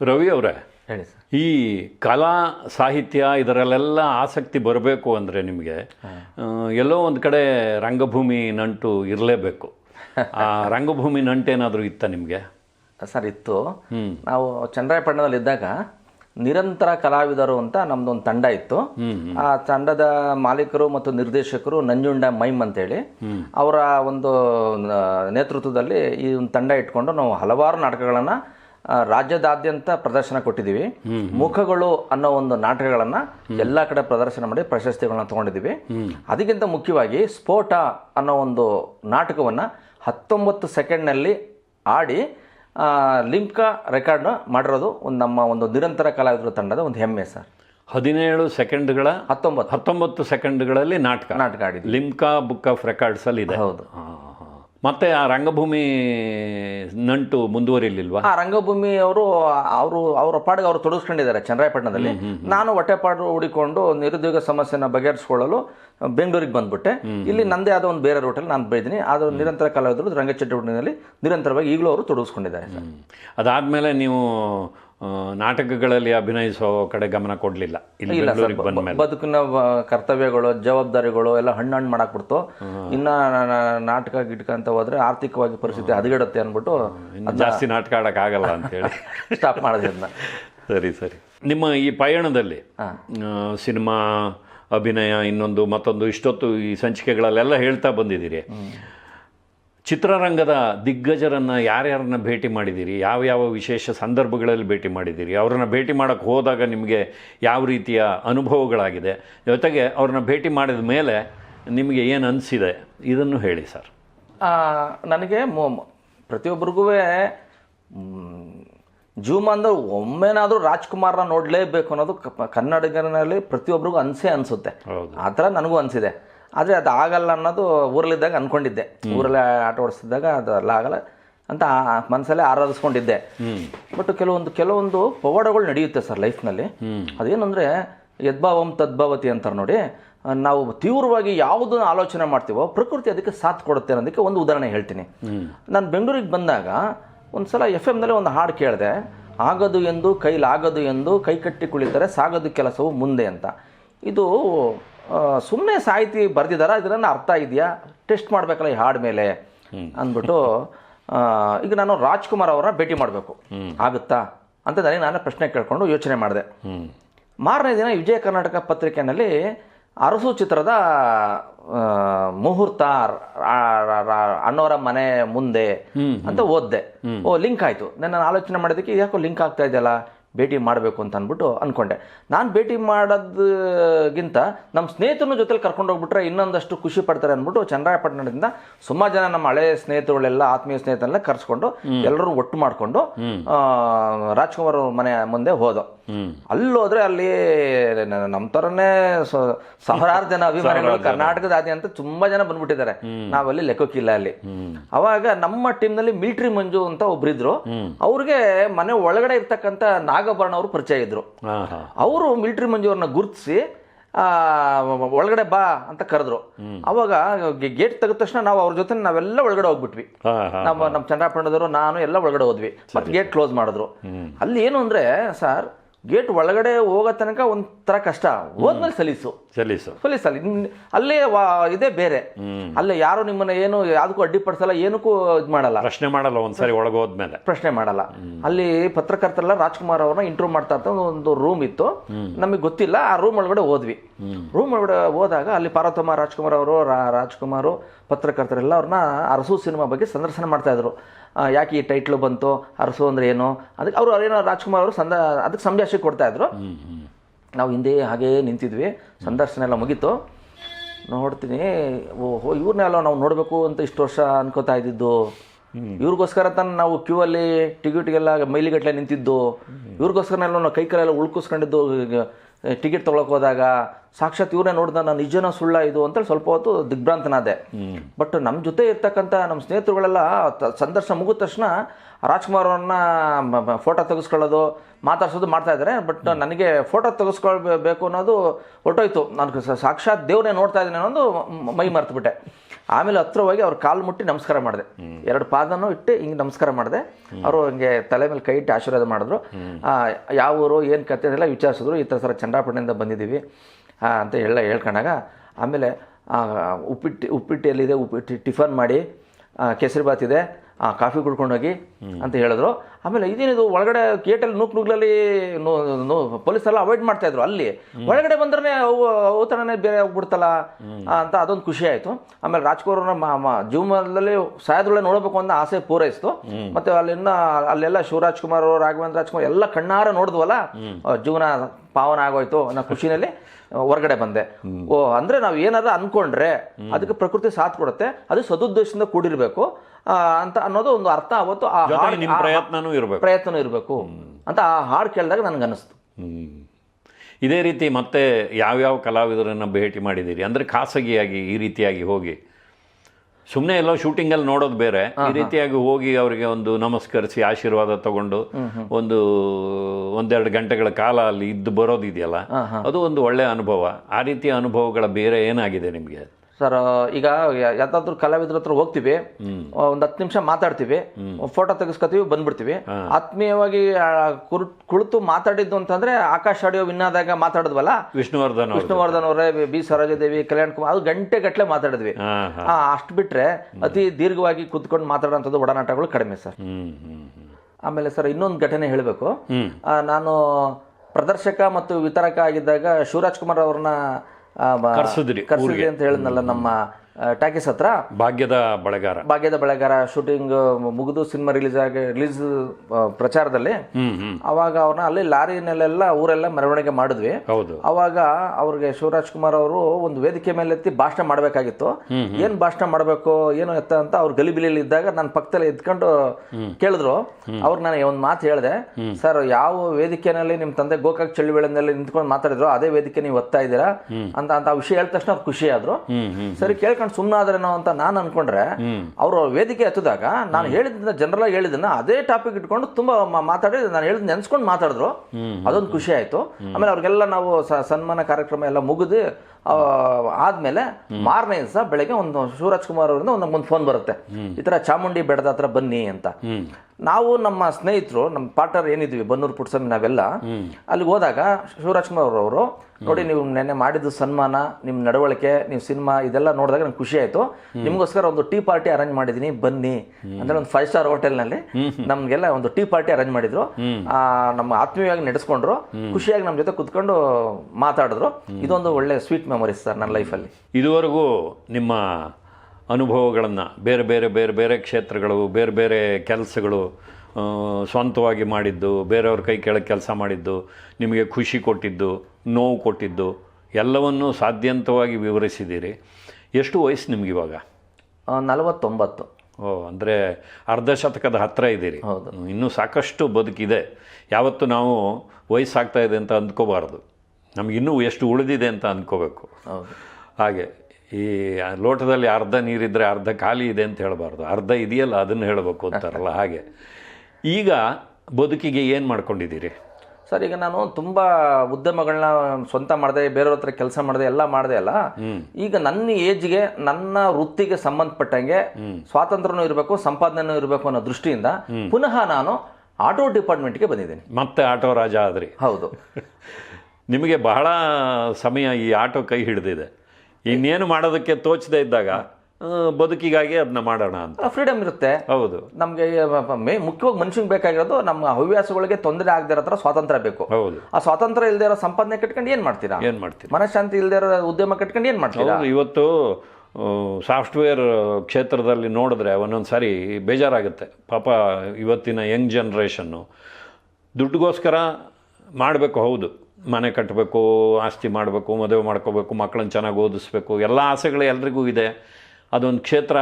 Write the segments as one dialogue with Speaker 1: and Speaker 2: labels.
Speaker 1: ರವಿ ಅವರೇ
Speaker 2: ಹೇಳಿ ಸರ್.
Speaker 1: ಈ ಕಲಾ ಸಾಹಿತ್ಯ ಇದರಲ್ಲೆಲ್ಲ ಆಸಕ್ತಿ ಬರಬೇಕು ಅಂದರೆ ನಿಮಗೆ ಎಲ್ಲೋ ಒಂದು ಕಡೆ ರಂಗಭೂಮಿ ನಂಟು ಇರಲೇಬೇಕು. ಆ ರಂಗಭೂಮಿ ನಂಟೇನಾದರೂ ಇತ್ತ ನಿಮಗೆ?
Speaker 2: ಸರ್ ಇತ್ತು. ನಾವು ಚಂದ್ರಾಯಪಟ್ಟಣದಲ್ಲಿ ಇದ್ದಾಗ ನಿರಂತರ ಕಲಾವಿದರು ಅಂತ ನಮ್ದೊಂದು ತಂಡ ಇತ್ತು. ಆ ತಂಡದ ಮಾಲೀಕರು ಮತ್ತು ನಿರ್ದೇಶಕರು ನಂಜುಂಡ ಮೈಮ್ ಅಂತೇಳಿ. ಅವರ ಒಂದು ನೇತೃತ್ವದಲ್ಲಿ ಈ ಒಂದು ತಂಡ ಇಟ್ಕೊಂಡು ನಾವು ಹಲವಾರು ನಾಟಕಗಳನ್ನು ರಾಜ್ಯದಾದ್ಯಂತ ಪ್ರದರ್ಶನ ಕೊಟ್ಟಿದ್ದೀವಿ. ಮುಖಗಳು ಅನ್ನೋ ಒಂದು ನಾಟಕಗಳನ್ನು ಎಲ್ಲ ಕಡೆ ಪ್ರದರ್ಶನ ಮಾಡಿ ಪ್ರಶಸ್ತಿಗಳನ್ನ ತಗೊಂಡಿದ್ದೀವಿ. ಅದಕ್ಕಿಂತ ಮುಖ್ಯವಾಗಿ ಸ್ಫೋಟ ಅನ್ನೋ ಒಂದು ನಾಟಕವನ್ನು ಹತ್ತೊಂಬತ್ತು ಸೆಕೆಂಡ್ನಲ್ಲಿ ಆಡಿ ಲಿಂಕ ಲಿಮ್ಕಾ ರೆಕಾರ್ಡ್ನ ಮಾಡಿರೋದು ಒಂದು ನಮ್ಮ ಒಂದು ನಿರಂತರ ಕಲಾವಿದರ ತಂಡದ ಒಂದು ಹೆಮ್ಮೆ ಸರ್.
Speaker 1: ಹದಿನೇಳು ಸೆಕೆಂಡ್ಗಳ
Speaker 2: ಹತ್ತೊಂಬತ್ತು.
Speaker 1: ಹತ್ತೊಂಬತ್ತು ಸೆಕೆಂಡ್ಗಳಲ್ಲಿ ನಾಟಕ.
Speaker 2: ನಾಟಕ ಆಡಿದೆ
Speaker 1: ಲಿಮ್ಕಾ ಬುಕ್ ಆಫ್ ರೆಕಾರ್ಡ್ಸಲ್ಲಿ ಇದೆ.
Speaker 2: ಹೌದು.
Speaker 1: ಮತ್ತೆ ಆ ರಂಗಭೂಮಿ ನಂಟು ಮುಂದುವರಿಲಿಲ್ವಾ?
Speaker 2: ಆ ರಂಗಭೂಮಿ ಅವರು ಅವರು ಅವರ ಪಾಡಿಗೆ ಅವರು ತೊಡಗಿಸ್ಕೊಂಡಿದ್ದಾರೆ ಚಂದ್ರಾಯಪಟ್ಟಣದಲ್ಲಿ ನಾನು ಹೊಟ್ಟೆಪಾಡು ಹುಡಿಕೊಂಡು ನಿರುದ್ಯೋಗ ಸಮಸ್ಯೆನ ಬಗೆಹರಿಸ್ಕೊಳ್ಳಲು ಬೆಂಗಳೂರಿಗೆ ಬಂದ್ಬಿಟ್ಟೆ. ಇಲ್ಲಿ ನಂದೇ ಆದ ಒಂದು ಬೇರೆ ರೂಟಲ್ಲಿ ನಾನು ಬೈದಿನಿ. ಆದರೂ ನಿರಂತರ ಕಲಾವಿದರು ರಂಗ ಚಟುವಟಿಕೆಯಲ್ಲಿ ನಿರಂತರವಾಗಿ ಈಗಲೂ ಅವರು ತೊಡಗಿಸ್ಕೊಂಡಿದ್ದಾರೆ
Speaker 1: ಅದಾದಮೇಲೆ ನೀವು ನಾಟಕಗಳಲ್ಲಿ ಅಭಿನಯಿಸೋ ಕಡೆ ಗಮನ ಕೊಡಲಿಲ್ಲ. ಇಲ್ಲಿ ಬೆಂಗಳೂರಿಗೆ ಬಂದ ಮೇಲೆ
Speaker 2: ಬದುಕಿನ ಕರ್ತವ್ಯಗಳು ಜವಾಬ್ದಾರಿಗಳು ಎಲ್ಲ ಹಣ್ಣು ಹಣ್ಣು ಮಾಡಕ್ ಬಿಡ್ತು ಇನ್ನ ನಾಟಕ ಗಿಟ್ಕ ಅಂತ ಹೋದ್ರೆ ಆರ್ಥಿಕವಾಗಿ ಪರಿಸ್ಥಿತಿ ಹದಗೆಡುತ್ತೆ ಅಂದ್ಬಿಟ್ಟು
Speaker 1: ಜಾಸ್ತಿ ನಾಟಕ ಆಡೋಕ್ಕಾಗಲ್ಲ ಅಂತೇಳಿ.
Speaker 2: ಸ್ಟಾಪ್ ಮಾಡೋದ್ರಿಂದ
Speaker 1: ಸರಿ ಸರಿ. ನಿಮ್ಮ ಈ ಪಯಣದಲ್ಲಿ ಸಿನಿಮಾ ಅಭಿನಯ ಇನ್ನೊಂದು ಮತ್ತೊಂದು ಇಷ್ಟೊತ್ತು ಈ ಸಂಚಿಕೆಗಳಲ್ಲೆಲ್ಲ ಹೇಳ್ತಾ ಬಂದಿದ್ದೀರಿ. ಚಿತ್ರರಂಗದ ದಿಗ್ಗಜರನ್ನು ಯಾರ್ಯಾರನ್ನ ಭೇಟಿ ಮಾಡಿದ್ದೀರಿ? ಯಾವ ಯಾವ ವಿಶೇಷ ಸಂದರ್ಭಗಳಲ್ಲಿ ಭೇಟಿ ಮಾಡಿದ್ದೀರಿ? ಅವ್ರನ್ನ ಭೇಟಿ ಮಾಡೋಕ್ಕೆ ಹೋದಾಗ ನಿಮಗೆ ಯಾವ ರೀತಿಯ ಅನುಭವಗಳಾಗಿದೆ? ಜೊತೆಗೆ ಅವ್ರನ್ನ ಭೇಟಿ ಮಾಡಿದ ಮೇಲೆ ನಿಮಗೆ ಏನು ಅನಿಸಿದೆ? ಇದನ್ನು ಹೇಳಿ ಸರ್.
Speaker 2: ನನಗೆ ಮೋಮ್ ಪ್ರತಿಯೊಬ್ಬರಿಗೂ ಅಂದ್ರೆ ಒಮ್ಮೆನಾದರೂ ರಾಜ್ಕುಮಾರ್ನ ನೋಡಲೇಬೇಕು ಅನ್ನೋದು ಕ- ಕನ್ನಡಿಗರಲ್ಲಿ ಪ್ರತಿಯೊಬ್ಬರಿಗೂ ಅನಿಸೇ ಅನಿಸುತ್ತೆ. ಆ ಥರ ನನಗೂ ಅನಿಸಿದೆ. ಆದರೆ ಅದು ಆಗಲ್ಲ ಅನ್ನೋದು ಊರಲ್ಲಿದ್ದಾಗ ಅಂದ್ಕೊಂಡಿದ್ದೆ ಊರಲ್ಲಿ ಆಟ ಓಡಿಸಿದಾಗ ಅದು ಅಲ್ಲ ಆಗಲ್ಲ ಅಂತ ಮನಸ್ಸಲ್ಲೇ ಆರಾಧಿಸ್ಕೊಂಡಿದ್ದೆ. ಬಟ್ ಕೆಲವೊಂದು ಕೆಲವೊಂದು ಪವಾಡಗಳು ನಡೆಯುತ್ತೆ ಸರ್ ಲೈಫ್ನಲ್ಲಿ. ಅದೇನಂದರೆ ಯದ್ಭಾವಂ ತದ್ಭಾವತಿ ಅಂತಾರೆ ನೋಡಿ, ನಾವು ತೀವ್ರವಾಗಿ ಯಾವುದನ್ನು ಆಲೋಚನೆ ಮಾಡ್ತೀವೋ ಪ್ರಕೃತಿ ಅದಕ್ಕೆ ಸಾಥ್ ಕೊಡುತ್ತೆ ಅನ್ನೋದಕ್ಕೆ ಒಂದು ಉದಾಹರಣೆ ಹೇಳ್ತೀನಿ. ನಾನು ಬೆಂಗಳೂರಿಗೆ ಬಂದಾಗ ಒಂದು ಸಲ ಎಫ್ ಎಮ್ನಲ್ಲಿ ಒಂದು ಹಾಡು ಕೇಳಿದೆ, ಆಗದು ಎಂದು ಕೈಲಾಗದು ಎಂದು ಕೈ ಕಟ್ಟಿ ಕುಳಿತರೆ ಸಾಗದು ಕೆಲಸವು ಮುಂದೆ ಅಂತ. ಇದು ಸುಮ್ಮನೆ ಸಾಹಿತಿ ಬರೆದಿದ್ದಾರ ಇದನ್ನು ಅರ್ಥ ಇದೆಯಾ? ಟೆಸ್ಟ್ ಮಾಡಬೇಕಲ್ಲ ಈ ಹಾಡ್ ಮೇಲೆ ಅಂದ್ಬಿಟ್ಟು ಈಗ ನಾನು ರಾಜ್ಕುಮಾರ್ ಅವರನ್ನ ಭೇಟಿ ಮಾಡಬೇಕು. ಆಗುತ್ತಾ? ಅಂತ ನನಗೆ ನಾನು ಪ್ರಶ್ನೆ ಕೇಳಿಕೊಂಡು ಯೋಚನೆ ಮಾಡಿದೆ. ಮಾರನೇ ದಿನ ವಿಜಯ ಕರ್ನಾಟಕ ಪತ್ರಿಕೆಯಲ್ಲಿ ಅರಸು ಚಿತ್ರದ ಮುಹೂರ್ತ ಅಣ್ಣವರ ಮನೆ ಮುಂದೆ ಅಂತ ಓದ್ದೆ. ಓ ಲಿಂಕ್ ಆಯ್ತು. ನಾನು ಆಲೋಚನೆ ಮಾಡಿದ್ದಕ್ಕೆ ಯಾಕೋ ಲಿಂಕ್ ಆಗ್ತಾ ಇದೆಯಲ್ಲ? ಭೇಟಿ ಮಾಡಬೇಕು ಅಂತ ಅಂದ್ಬಿಟ್ಟು ಅನ್ಕೊಂಡೆ. ನಾನು ಭೇಟಿ ಮಾಡೋದಕ್ಕಿಂತ ನಮ್ಮ ಸ್ನೇಹಿತರ ಜೊತೆಲಿ ಕರ್ಕೊಂಡು ಹೋಗ್ಬಿಟ್ರೆ ಇನ್ನೊಂದಷ್ಟು ಖುಷಿ ಪಡ್ತಾರೆ ಅಂದ್ಬಿಟ್ಟು ಚಂದ್ರಾಯಪಟ್ಟಣದಿಂದ ಸುಮಾರು ಜನ ನಮ್ಮ ಹಳೆ ಸ್ನೇಹಿತರುಗಳೆಲ್ಲ ಆತ್ಮೀಯ ಸ್ನೇಹಿತರನ್ನ ಕರ್ಸ್ಕೊಂಡು ಎಲ್ಲರೂ ಒಟ್ಟು ಮಾಡಿಕೊಂಡು ರಾಜ್ಕುಮಾರ್ ಮನೆ ಮುಂದೆ ಹೋದೋ. ಅಲ್ಲೋದ್ರೆ ಅಲ್ಲಿ ನಮ್ಮ ಥರನೇ ಸಾವಿರಾರು ಜನ ಅಭಿಮಾನಿಗಳು ಕರ್ನಾಟಕದಾದ್ಯಂತ ತುಂಬಾ ಜನ ಬಂದ್ಬಿಟ್ಟಿದ್ದಾರೆ. ನಾವಲ್ಲಿ ಲೆಕ್ಕಕ್ಕಿಲ್ಲ ಅಲ್ಲಿ. ಅವಾಗ ನಮ್ಮ ಟೀಮ್ನಲ್ಲಿ ಮಿಲಿಟರಿ ಮಂಜು ಅಂತ ಒಬ್ರಿದ್ರು. ಅವ್ರಿಗೆ ಮನೆ ಒಳಗಡೆ ಇರ್ತಕ್ಕಂಥ ನಾಗಭರಣ ಅವರು ಪರಿಚಯ ಇದ್ರು. ಅವರು ಮಿಲಿಟರಿ ಮಂಜು ಅವ್ರನ್ನ ಗುರುತಿಸಿ ಒಳಗಡೆ ಬಾ ಅಂತ ಕರೆದ್ರು. ಅವಾಗ ಗೇಟ್ ತೆಗೆದ ತಕ್ಷಣ ನಾವು ಅವ್ರ ಜೊತೆ ನಾವೆಲ್ಲ ಒಳಗಡೆ ಹೋಗ್ಬಿಟ್ವಿ. ನಮ್ಮ ನಮ್ಮ ಚಂದ್ರಪಣ್ಣದವರು ನಾನು ಎಲ್ಲ ಒಳಗಡೆ ಹೋದ್ವಿ. ಮತ್ತೆ ಗೇಟ್ ಕ್ಲೋಸ್ ಮಾಡಿದ್ರು. ಅಲ್ಲಿ ಏನು ಅಂದ್ರೆ ಸರ್ ಗೇಟ್ ಒಳಗಡೆ ಹೋಗೋ ತನಕ ಒಂಥರ ಕಷ್ಟ. ಹೋದ್ಮೇಲೆ ಸಲೀಸು.
Speaker 1: ಸಲೀಸು.
Speaker 2: ಸಲೀಸು ಅಲ್ಲಿ ಅಲ್ಲೇ ವಾ ಇದೇ ಬೇರೆ. ಅಲ್ಲೇ ಯಾರು ನಿಮ್ಮನ್ನ ಏನು ಯಾವುದಕ್ಕೂ ಅಡ್ಡಿಪಡಿಸಲ್ಲ ಏನಕ್ಕೂ ಇದು ಮಾಡಲ್ಲ.
Speaker 1: ಪ್ರಶ್ನೆ ಮಾಡಲ್ಲ ಒಂದ್ಸರಿ ಒಳಗೆ ಹೋದ್ಮೇಲೆ.
Speaker 2: ಪ್ರಶ್ನೆ ಮಾಡಲ್ಲ. ಅಲ್ಲಿ ಪತ್ರಕರ್ತರೆಲ್ಲ ರಾಜ್ಕುಮಾರ್ ಅವ್ರನ್ನ ಇಂಟರ್ವ್ಯೂ ಮಾಡ್ತಾ ಇರ್ತ ಒಂದು ರೂಮ್ ಇತ್ತು. ನಮಗೆ ಗೊತ್ತಿಲ್ಲ ಆ ರೂಮ್ ಒಳಗಡೆ ಹೋದ್ವಿ. ರೂಮ್ ಒಳಗಡೆ ಹೋದಾಗ ಅಲ್ಲಿ ಪಾರ್ವತಮ್ಮ ರಾಜ್ಕುಮಾರ್ ಅವರು ರಾಜ್ಕುಮಾರ್ ಪತ್ರಕರ್ತರೆಲ್ಲ ಅವ್ರನ್ನ ಅರಸು ಸಿನಿಮಾ ಬಗ್ಗೆ ಸಂದರ್ಶನ ಮಾಡ್ತಾ ಇದ್ರು. ಯಾಕೆ ಈ ಟೈಟ್ಲು ಬಂತು, ಅರಸು ಅಂದ್ರೆ ಏನು? ಅದಕ್ಕೆ ಅವರು ಏನೋ ರಾಜ್ಕುಮಾರ್ ಅವರು ಸಂದ, ಅದಕ್ಕೆ ಸಂಭಾಷಣೆ ಕೊಡ್ತಾ ಇದ್ರು. ನಾವು ಹಿಂದೆ ಹಾಗೇ ನಿಂತಿದ್ವಿ. ಸಂದರ್ಶನ ಎಲ್ಲ ಮುಗೀತು. ನೋಡ್ತೀನಿ ಓಹೋ ಇವ್ರನ್ನೆಲ್ಲ ನಾವು ನೋಡಬೇಕು ಅಂತ ಇಷ್ಟು ವರ್ಷ ಅನ್ಕೋತಾ ಇದ್ದಿದ್ದು? ಇವ್ರಿಗೋಸ್ಕರ ತಾನು ನಾವು ಕ್ಯೂ ಅಲ್ಲಿ ಟಿಕೆಟ್ಗೆಲ್ಲ ಮೈಲಿಗಟ್ಟಲೆ ನಿಂತಿದ್ದು. ಇವ್ರಿಗೋಸ್ಕರನೆಲ್ಲ ನಾವು ಕೈ ಕಾಲೆಲ್ಲ ಉಳ್ಕಿಸ್ಕೊಂಡಿದ್ದು ಟಿಕೆಟ್ ತೊಗೊಳಕ್ ಹೋದಾಗ? ಸಾಕ್ಷಾತ್ ಇವ್ರನ್ನೇ ನೋಡ್ದ ನಾನು ನಿಜನ ಸುಳ್ಳ ಇದು ಅಂತೇಳಿ ಸ್ವಲ್ಪ ಹೊತ್ತು ದಿಗ್ಭ್ರಾಂತನಾದೆ. ಬಟ್ ನಮ್ಮ ಜೊತೆ ಇರ್ತಕ್ಕಂಥ ನಮ್ಮ ಸ್ನೇಹಿತರುಗಳೆಲ್ಲ ಸಂದರ್ಶನ ಮುಗಿದ ತಕ್ಷಣ ರಾಜ್ಕುಮಾರ್ ಅವ್ರನ್ನ ಫೋಟೋ ತೆಗೆಸ್ಕೊಳ್ಳೋದು ಮಾತಾಡ್ಸೋದು ಮಾಡ್ತಾ ಇದ್ದಾರೆ. ಬಟ್ ನನಗೆ ಫೋಟೋ ತೆಗೆಸ್ಕೊಳ್ಬೇಕು ಅನ್ನೋದು ಹೊರಟೋಯ್ತು. ನಾನು ಸಾಕ್ಷಾತ್ ದೇವ್ರನ್ನೇ ನೋಡ್ತಾ ಇದ್ದೀನಿ ಅನ್ನೋದು ಮ- ಮರ್ತುಬಿಟ್ಟೆ. ಆಮೇಲೆ ಹತ್ರ ಹೋಗಿ ಅವ್ರ ಕಾಲು ಮುಟ್ಟಿ ನಮಸ್ಕಾರ ಮಾಡಿದೆ. ಎರಡು ಪಾದನೂ ಇಟ್ಟು ಹಿಂಗೆ ನಮಸ್ಕಾರ ಮಾಡಿದೆ. ಅವರು ಹಿಂಗೆ ತಲೆ ಮೇಲೆ ಕೈ ಇಟ್ಟು ಆಶೀರ್ವಾದ ಮಾಡಿದ್ರು. ಯಾವ ಊರು ಏನು ಕತೆ ಎಲ್ಲ ವಿಚಾರಿಸಿದ್ರು. ಈ ಥರ ಸರ ಚಂದ್ರಾಪಟ್ಟಣದಿಂದ ಬಂದಿದ್ದೀವಿ. ಅಂತ ಎಲ್ಲ ಹೇಳ್ಕೊಂಡಾಗ ಆಮೇಲೆ ಉಪ್ಪಿಟ್ಟು ಉಪ್ಪಿಟ್ಟು ಎಲ್ಲಿದೆ ಉಪ್ಪಿಟ್ಟು ಟಿಫನ್ ಮಾಡಿ ಕೆಸರು ಕೇಸರಿ ಬಾತ್ ಇದೆ. ಆ, ಕಾಫಿ ಕುಡ್ಕೊಂಡೋಗಿ ಅಂತ ಹೇಳಿದ್ರು. ಆಮೇಲೆ ಇದೇನಿದು ಒಳಗಡೆ ಗೇಟಲ್ಲಿ ನೂಕ್ ನುಗ್ಲಲ್ಲಿ ಪೊಲೀಸೆಲ್ಲ ಅವಾಯ್ಡ್ ಮಾಡ್ತಾ ಇದ್ರು ಅಲ್ಲಿ. ಒಳಗಡೆ ಬಂದ್ರೆ ಅವು ಬೇರೆ ಹೋಗ್ಬಿಡ್ತಲ್ಲ ಅಂತ ಅದೊಂದು ಖುಷಿ ಆಯಿತು. ಆಮೇಲೆ ಮ- ಜೀವನದಲ್ಲಿ ಸಾಯದ್ರೊಳಗೆ ನೋಡಬೇಕು ಅನ್ನೋ ಆಸೆ ಪೂರೈಸಿತು. ಮತ್ತೆ ಅಲ್ಲಿನ್ನ ಅಲ್ಲೆಲ್ಲ ಶಿವರಾಜ್ ಕುಮಾರ್ ರಾಘವೇಂದ್ರ ರಾಜ್ಕುಮಾರ್ ಎಲ್ಲ ಕಣ್ಣಾರ ನೋಡಿದ್ವಲ್ಲ ಜೀವನ ಪಾವನ ಆಗೋಯ್ತು ಅನ್ನೋ ಖುಷಿನಲ್ಲಿ ಹೊರಗಡೆ ಬಂದೆ. ಓ ಅಂದ್ರೆ ನಾವು ಏನಾದ್ರು ಅನ್ಕೊಂಡ್ರೆ ಅದಕ್ಕೆ ಪ್ರಕೃತಿ ಸಾಥ್ ಕೊಡುತ್ತೆ. ಅದು ಸದುದ್ದೇಶದಿಂದ ಕೂಡಿರ್ಬೇಕು. ಅಂತ ಅನ್ನೋದು ಒಂದು ಅರ್ಥ ಅವತ್ತು ಆ
Speaker 1: ಪ್ರಯತ್ನನೂ ಇರಬೇಕು.
Speaker 2: ಪ್ರಯತ್ನ ಇರಬೇಕು. ಅಂತ ಆ ಹಾಡು ಕೇಳಿದಾಗ ನನಗನ್ನಿಸ್ತು
Speaker 1: ಹ್ಮ್. ಇದೇ ರೀತಿ ಮತ್ತೆ ಯಾವ್ಯಾವ ಕಲಾವಿದರನ್ನು ಭೇಟಿ ಮಾಡಿದ್ದೀರಿ? ಅಂದರೆ ಖಾಸಗಿಯಾಗಿ ಈ ರೀತಿಯಾಗಿ ಹೋಗಿ. ಸುಮ್ಮನೆ ಎಲ್ಲೋ ಶೂಟಿಂಗಲ್ಲಿ ನೋಡೋದು ಬೇರೆ. ಈ ರೀತಿಯಾಗಿ ಹೋಗಿ ಅವರಿಗೆ ಒಂದು ನಮಸ್ಕರಿಸಿ ಆಶೀರ್ವಾದ ತಗೊಂಡು ಒಂದು ಒಂದೆರಡು ಗಂಟೆಗಳ ಕಾಲ ಅಲ್ಲಿ ಇದ್ದು ಬರೋದಿದೆಯಲ್ಲ? ಅದು ಒಂದು ಒಳ್ಳೆಯ ಅನುಭವ. ಆ ರೀತಿಯ ಅನುಭವಗಳ ಬೇರೆ ಏನಾಗಿದೆ ನಿಮಗೆ?
Speaker 2: ಸರ್ ಈಗ ಯಾವ್ದಾದ್ರು ಕಲಾವಿದ್ರ ಹತ್ರ ಹೋಗ್ತೀವಿ ಒಂದ್ ಹತ್ತು ನಿಮಿಷ ಮಾತಾಡ್ತೀವಿ ಫೋಟೋ ತೆಗೆಸ್ಕೊತೀವಿ ಬಂದ್ಬಿಡ್ತೀವಿ. ಆತ್ಮೀಯವಾಗಿ ಕುಳಿತು ಮಾತಾಡಿದ್ದು ಅಂತಂದ್ರೆ ಆಕಾಶ್ ಆಡಿಯೋ ವಿನ್ ಆದಾಗ ಮಾತಾಡಿದ್ವಲ್ಲ?
Speaker 1: ವಿಷ್ಣುವರ್ಧನ್
Speaker 2: ವಿಷ್ಣುವರ್ಧನ್ ಅವರೇ ಬಿ ಸರೋಜದೇವಿ ಕಲ್ಯಾಣ್ ಕುಮಾರ್ ಅದು ಗಂಟೆ ಗಟ್ಟಲೆ ಮಾತಾಡಿದ್ವಿ ಅಷ್ಟು ಬಿಟ್ರೆ ಅತಿ ದೀರ್ಘವಾಗಿ ಕೂತ್ಕೊಂಡು ಮಾತಾಡೋಂಥದ್ದು ಒಡನಾಟಗಳು ಕಡಿಮೆ ಸರ್. ಆಮೇಲೆ ಸರ್ ಇನ್ನೊಂದು ಘಟನೆ ಹೇಳಬೇಕು. ನಾನು ಪ್ರದರ್ಶಕ ಮತ್ತು ವಿತರಕ ಆಗಿದ್ದಾಗ ಶಿವರಾಜ್ ಕುಮಾರ್ ಅವ್ರನ್ನ
Speaker 1: ಕರ್ಸಿದ್ರಿ
Speaker 2: ಕರ್ಸಿದ್ರಿ ಅಂತ ಹೇಳಿದ್ನಲ್ಲ ನಮ್ಮ ಟಾಕೀಸ್ ಹತ್ರ
Speaker 1: ಭಾಗ್ಯದ ಬಳಗಾರ.
Speaker 2: ಭಾಗ್ಯದ ಬಳೆಗಾರ ಶೂಟಿಂಗ್ ಮುಗಿದು ಸಿನಿಮಾ ರಿಲೀಸ್ ಆಗಿ ರಿಲೀಸ್ ಪ್ರಚಾರದಲ್ಲಿ ಅವಾಗ ಅವ್ರನ್ನ ಅಲ್ಲಿ ಲಾರಿನಲ್ಲೆಲ್ಲ ಊರೆಲ್ಲ ಮೆರವಣಿಗೆ ಮಾಡಿದ್ವಿ.
Speaker 1: ಹೌದು.
Speaker 2: ಅವಾಗ ಅವ್ರಿಗೆ ಶಿವರಾಜ್ ಕುಮಾರ್ ಅವರು ಒಂದು ವೇದಿಕೆ ಮೇಲೆ ಎತ್ತಿ ಭಾಷಣ ಮಾಡಬೇಕಾಗಿತ್ತು. ಏನ್ ಭಾಷಣ ಮಾಡಬೇಕು ಏನು ಎತ್ತ ಅಂತ ಅವ್ರು ಗಲಿಬಿಲಿಯಲ್ಲಿ ಇದ್ದಾಗ ನನ್ನ ಪಕ್ಕದಲ್ಲಿ ಎತ್ಕೊಂಡು ಕೇಳಿದ್ರು. ಅವ್ರು ನಾನು ಒಂದು ಮಾತು ಹೇಳಿದೆ ಸರ್ ಯಾವ ವೇದಿಕೆನಲ್ಲಿ ನಿಮ್ಮ ತಂದೆ ಗೋಕಾಕ್ ಚಳುವಳಿನಲ್ಲಿ ನಿಂತ್ಕೊಂಡು ಮಾತಾಡಿದ್ರು ಅದೇ ವೇದಿಕೆ ನೀವು ಒತ್ತಾ ಇದ್ದೀರಾ? ಅಂತ ಅಂತ ಆ ವಿಷಯ ಹೇಳಿದ ತಕ್ಷಣ ಅವ್ರು ಖುಷಿ ಆದ್ರು. ಸರಿ ಕೇಳ್ಕೊಂಡು ಸುಮ್ಮನಾದ್ರೇನೋ ಅಂತ ನಾನು ಅನ್ಕೊಂಡ್ರೆ ಅವರು ವೇದಿಕೆ ಹತ್ತಿದಾಗ ನಾನು ಹೇಳಿದ್ದ ಜನರಲ್ ಆಗಿ ಹೇಳಿದ್ದನ್ನ ಅದೇ ಟಾಪಿಕ್ ಇಟ್ಕೊಂಡು ತುಂಬಾ ಮಾತಾಡಿ ನಾನು ಹೇಳಿದ್ ನೆನ್ಸ್ಕೊಂಡು ಮಾತಾಡಿದ್ರು. ಅದೊಂದು ಖುಷಿ ಆಯ್ತು. ಆಮೇಲೆ ಅವ್ರಿಗೆಲ್ಲ ನಾವು ಸನ್ಮಾನ ಕಾರ್ಯಕ್ರಮ ಎಲ್ಲ ಮುಗಿದು ಆದ್ಮೇಲೆ ಮಾರನೇ ದಿವಸ ಬೆಳಗ್ಗೆ ಒಂದು ಶಿವರಾಜ್ ಕುಮಾರ್ ಅವರಿಂದ ಒಂದು ಫೋನ್ ಬರುತ್ತೆ. ಈ ತರ ಚಾಮುಂಡಿ ಬೆಟ್ಟದ ಹತ್ರ ಬನ್ನಿ ಅಂತ. ನಾವು ನಮ್ಮ ಸ್ನೇಹಿತರು, ನಮ್ಮ ಪಾರ್ಟ್ನರ್ ಏನಿದ್ವಿ ಬನ್ನೂರು ಪುಟ್ಸಮಿ ನಾವೆಲ್ಲ, ಅಲ್ಲಿಗೆ ಹೋದಾಗ ಶಿವರಾಜ್ಕುಮಾರ್ ಅವರು ನೋಡಿ ನೀವು ನೆನ್ನೆ ಮಾಡಿದ್ದು ಸನ್ಮಾನ, ನಿಮ್ಮ ನಡವಳಿಕೆ, ನೀವು ಸಿನಿಮಾ ಇದೆಲ್ಲ ನೋಡಿದಾಗ ನಂಗೆ ಖುಷಿ ಆಯ್ತು. ನಿಮಗೋಸ್ಕರ ಒಂದು ಟೀ ಪಾರ್ಟಿ ಅರೇಂಜ್ ಮಾಡಿದ್ದೀನಿ, ಬನ್ನಿ. ಅಂದ್ರೆ ಒಂದು ಫೈವ್ ಸ್ಟಾರ್ ಹೋಟೆಲ್ನಲ್ಲಿ ನಮಗೆಲ್ಲ ಒಂದು ಟೀ ಪಾರ್ಟಿ ಅರೇಂಜ್ ಮಾಡಿದ್ರು. ನಮ್ಮ ಆತ್ಮೀಯವಾಗಿ ನಡೆಸ್ಕೊಂಡ್ರು. ಖುಷಿಯಾಗಿ ನಮ್ಮ ಜೊತೆ ಕುತ್ಕೊಂಡು ಮಾತಾಡಿದ್ರು. ಇದೊಂದು ಒಳ್ಳೆ ಸ್ವೀಟ್ ಮೆಮೊರೀಸ್ ಸರ್ ನನ್ನ ಲೈಫಲ್ಲಿ
Speaker 1: ಇದುವರೆಗೂ ನಿಮ್ಮ ಅನುಭವಗಳನ್ನು ಬೇರೆ ಬೇರೆ ಬೇರೆ ಬೇರೆ ಕ್ಷೇತ್ರಗಳು ಬೇರೆ ಬೇರೆ ಕೆಲಸಗಳು ಸ್ವಂತವಾಗಿ ಮಾಡಿದ್ದು ಬೇರೆಯವ್ರ ಕೈ ಕೆಳಗೆ ಕೆಲಸ ಮಾಡಿದ್ದು ನಿಮಗೆ ಖುಷಿ ಕೊಟ್ಟಿದ್ದು ನೋವು ಕೊಟ್ಟಿದ್ದು ಎಲ್ಲವನ್ನೂ ಸಾಧ್ಯಂತವಾಗಿ ವಿವರಿಸಿದ್ದೀರಿ. ಎಷ್ಟು ವಯಸ್ಸು ನಿಮ್ಗೆ ಇವಾಗ?
Speaker 2: ನಲವತ್ತೊಂಬತ್ತು.
Speaker 1: ಓ ಅಂದರೆ ಅರ್ಧ ಶತಕದ ಹತ್ತಿರ ಇದ್ದೀರಿ.
Speaker 2: ಹೌದು.
Speaker 1: ಇನ್ನೂ ಸಾಕಷ್ಟು ಬದುಕಿದೆ. ಯಾವತ್ತು ನಾವು ವಯಸ್ಸಾಗ್ತಾಯಿದೆ ಅಂತ ಅಂದ್ಕೋಬಾರ್ದು. ನಮಗಿನ್ನೂ ಎಷ್ಟು ಉಳಿದಿದೆ ಅಂತ ಅಂದ್ಕೋಬೇಕು. ಹಾಗೆ. ಈ ಲೋಟದಲ್ಲಿ ಅರ್ಧ ನೀರಿದ್ರೆ ಅರ್ಧ ಖಾಲಿ ಇದೆ ಅಂತ ಹೇಳಬಾರ್ದು. ಅರ್ಧ ಇದೆಯಲ್ಲ ಅದನ್ನು ಹೇಳಬೇಕು ಅಂತಾರಲ್ಲ ಹಾಗೆ. ಈಗ ಬದುಕಿಗೆ ಏನು ಮಾಡ್ಕೊಂಡಿದ್ದೀರಿ?
Speaker 2: ಸರ್ ಈಗ ನಾನು ತುಂಬಾ ಉದ್ಯಮಗಳನ್ನ ಸ್ವಂತ ಮಾಡಿದೆ ಬೇರೆಯವ್ರ ಹತ್ರ ಕೆಲಸ ಮಾಡಿದೆ ಎಲ್ಲ ಮಾಡಿದೆ ಅಲ್ಲ. ಈಗ ನನ್ನ ಏಜ್ಗೆ ನನ್ನ ವೃತ್ತಿಗೆ ಸಂಬಂಧಪಟ್ಟಂಗೆ ಸ್ವಾತಂತ್ರ್ಯನೂ ಇರಬೇಕು ಸಂಪಾದನೆನೂ ಇರಬೇಕು ಅನ್ನೋ ದೃಷ್ಟಿಯಿಂದ ಪುನಃ ನಾನು ಆಟೋ ಡಿಪಾರ್ಟ್ಮೆಂಟ್ಗೆ ಬಂದಿದ್ದೀನಿ.
Speaker 1: ಮತ್ತೆ ಆಟೋ ರಾಜ ಆದ್ರಿ.
Speaker 2: ಹೌದು.
Speaker 1: ನಿಮಗೆ ಬಹಳ ಸಮಯ ಈ ಆಟೋ ಕೈ ಹಿಡಿದಿದೆ. ಇನ್ನೇನು ಮಾಡೋದಕ್ಕೆ ತೋಚದೇ ಇದ್ದಾಗ ಬದುಕಿಗಾಗಿ ಅದನ್ನ ಮಾಡೋಣ ಅಂತ.
Speaker 2: ಫ್ರೀಡಮ್ ಇರುತ್ತೆ.
Speaker 1: ಹೌದು.
Speaker 2: ನಮಗೆ ಮೇ ಮುಖ್ಯವಾಗಿ ಮನುಷ್ಯನಿಗೆ ಬೇಕಾಗಿರೋದು ನಮ್ಮ ಹವ್ಯಾಸಗಳಿಗೆ ತೊಂದರೆ ಆಗದೆ ಇರೋ ಥರ ಸ್ವಾತಂತ್ರ್ಯ ಬೇಕು.
Speaker 1: ಹೌದು.
Speaker 2: ಆ ಸ್ವಾತಂತ್ರ್ಯ ಇಲ್ಲದೆ ಇರೋ ಸಂಪಾದನೆ ಕಟ್ಕೊಂಡು ಏನು ಮಾಡ್ತೀರಾ?
Speaker 1: ಏನು ಮಾಡ್ತೀರಾ?
Speaker 2: ಮನಃಶಾಂತಿ ಇಲ್ಲದೆ ಇರೋ ಉದ್ಯಮ ಕಟ್ಕೊಂಡು ಏನು ಮಾಡ್ತೀರಾ?
Speaker 1: ಇವತ್ತು ಸಾಫ್ಟ್ವೇರ್ ಕ್ಷೇತ್ರದಲ್ಲಿ ನೋಡಿದ್ರೆ ಒಂದೊಂದು ಸಾರಿ ಬೇಜಾರಾಗುತ್ತೆ. ಪಾಪ ಇವತ್ತಿನ ಯಂಗ್ ಜನ್ರೇಷನ್ನು. ದುಡ್ಡುಗೋಸ್ಕರ ಮಾಡಬೇಕು ಹೌದು. ಮನೆ ಕಟ್ಟಬೇಕು ಆಸ್ತಿ ಮಾಡಬೇಕು ಮದುವೆ ಮಾಡ್ಕೋಬೇಕು ಮಕ್ಕಳನ್ನ ಚೆನ್ನಾಗಿ ಓದಿಸ್ಬೇಕು ಎಲ್ಲ ಆಸೆಗಳು ಎಲ್ರಿಗೂ ಇದೆ. ಅದೊಂದು ಕ್ಷೇತ್ರ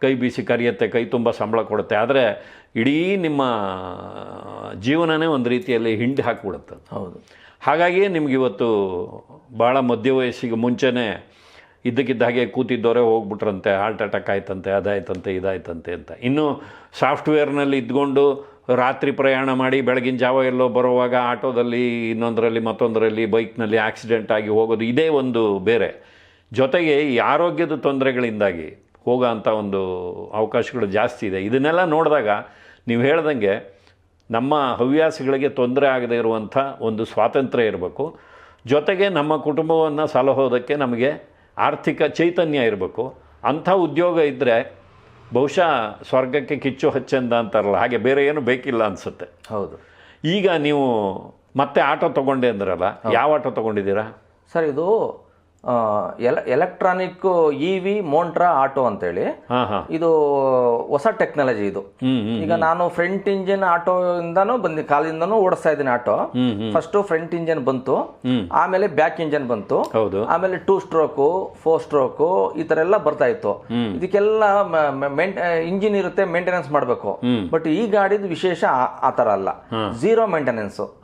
Speaker 1: ಕೈ ಬೀಸಿ ಕರೆಯುತ್ತೆ ಕೈ ತುಂಬ ಸಂಬಳ ಕೊಡುತ್ತೆ. ಆದರೆ ಇಡೀ ನಿಮ್ಮ ಜೀವನನೇ ಒಂದು ರೀತಿಯಲ್ಲಿ ಹಿಂಡಿ ಹಾಕಿಬಿಡುತ್ತೆ.
Speaker 2: ಹೌದು.
Speaker 1: ಹಾಗಾಗಿ ನಿಮ್ಗೆ ಇವತ್ತು ಭಾಳ ಮಧ್ಯ ವಯಸ್ಸಿಗೆ ಮುಂಚೆನೇ ಇದ್ದಕ್ಕಿದ್ದ ಹಾಗೆ ಕೂತಿದ್ದವರೇ ಹೋಗ್ಬಿಟ್ರಂತೆ ಹಾರ್ಟ್ ಅಟ್ಯಾಕ್ ಆಯ್ತಂತೆ ಅದಾಯ್ತಂತೆ ಇದಾಯ್ತಂತೆ ಅಂತ. ಇನ್ನು ಸಾಫ್ಟ್ವೇರ್ನಲ್ಲಿ ಇದ್ಕೊಂಡು ರಾತ್ರಿ ಪ್ರಯಾಣ ಮಾಡಿ ಬೆಳಗಿನ ಜಾವ ಎಲ್ಲೋ ಬರುವಾಗ ಆಟೋದಲ್ಲಿ, ಇನ್ನೊಂದರಲ್ಲಿ, ಮತ್ತೊಂದರಲ್ಲಿ, ಬೈಕ್ನಲ್ಲಿ ಆಕ್ಸಿಡೆಂಟ್ ಆಗಿ ಹೋಗೋದು ಇದೇ ಒಂದು ಬೇರೆ. ಜೊತೆಗೆ ಈ ಆರೋಗ್ಯದ ತೊಂದರೆಗಳಿಂದಾಗಿ ಹೋಗೋ ಅಂಥ ಒಂದು ಅವಕಾಶಗಳು ಜಾಸ್ತಿ ಇದೆ. ಇದನ್ನೆಲ್ಲ ನೋಡಿದಾಗ ನೀವು ಹೇಳ್ದಂಗೆ ನಮ್ಮ ಹವ್ಯಾಸಗಳಿಗೆ ತೊಂದರೆ ಆಗದೇ ಇರುವಂಥ ಒಂದು ಸ್ವಾತಂತ್ರ್ಯ ಇರಬೇಕು. ಜೊತೆಗೆ ನಮ್ಮ ಕುಟುಂಬವನ್ನು ಸಲಹೋದಕ್ಕೆ ನಮಗೆ ಆರ್ಥಿಕ ಚೈತನ್ಯ ಇರಬೇಕು. ಅಂಥ ಉದ್ಯೋಗ ಇದ್ದರೆ ಬಹುಶಃ ಸ್ವರ್ಗಕ್ಕೆ ಕಿಚ್ಚು ಹಚ್ಚಂದ ಅಂತಾರಲ್ಲ ಹಾಗೆ ಬೇರೆ ಏನು ಬೇಕಿಲ್ಲ ಅನಿಸುತ್ತೆ.
Speaker 2: ಹೌದು.
Speaker 1: ಈಗ ನೀವು ಮತ್ತೆ ಆಟೋ ತೊಗೊಂಡೆ ಅಂದ್ರಲ್ಲ ಯಾವ ಆಟೋ ತೊಗೊಂಡಿದ್ದೀರಾ?
Speaker 2: ಸರ್ ಇದು ಎಲ electronic E V Montra auto ಅಂತೇಳಿ. ಇದು ಹೊಸ ಟೆಕ್ನಾಲಜಿ ಇದು. ಈಗ ನಾನು ಫ್ರಂಟ್ ಇಂಜಿನ್ ಆಟೋ ಇಂದಾನು ಬಂದಿ ಕಾಲಿಂದನೂ ಓಡಿಸ್ತಾ ಇದ್ದೀನಿ ಆಟೋ. ಫಸ್ಟ್ ಫ್ರಂಟ್ ಇಂಜಿನ್ ಬಂತು. ಆಮೇಲೆ ಬ್ಯಾಕ್ ಇಂಜಿನ್ ಬಂತು.
Speaker 1: ಹೌದು.
Speaker 2: ಆಮೇಲೆ ಟೂ ಸ್ಟ್ರೋಕು ಫೋರ್ ಸ್ಟ್ರೋಕು ಈ ತರ ಎಲ್ಲ ಬರ್ತಾ ಇತ್ತು. ಇದಕ್ಕೆಲ್ಲ ಇಂಜಿನ್ ಇರುತ್ತೆ ಮೇಂಟೆನೆನ್ಸ್ ಮಾಡಬೇಕು. ಬಟ್ ಈ ಗಾಡಿದು ವಿಶೇಷ ಆ- ತರ ಅಲ್ಲ. Zero maintenance.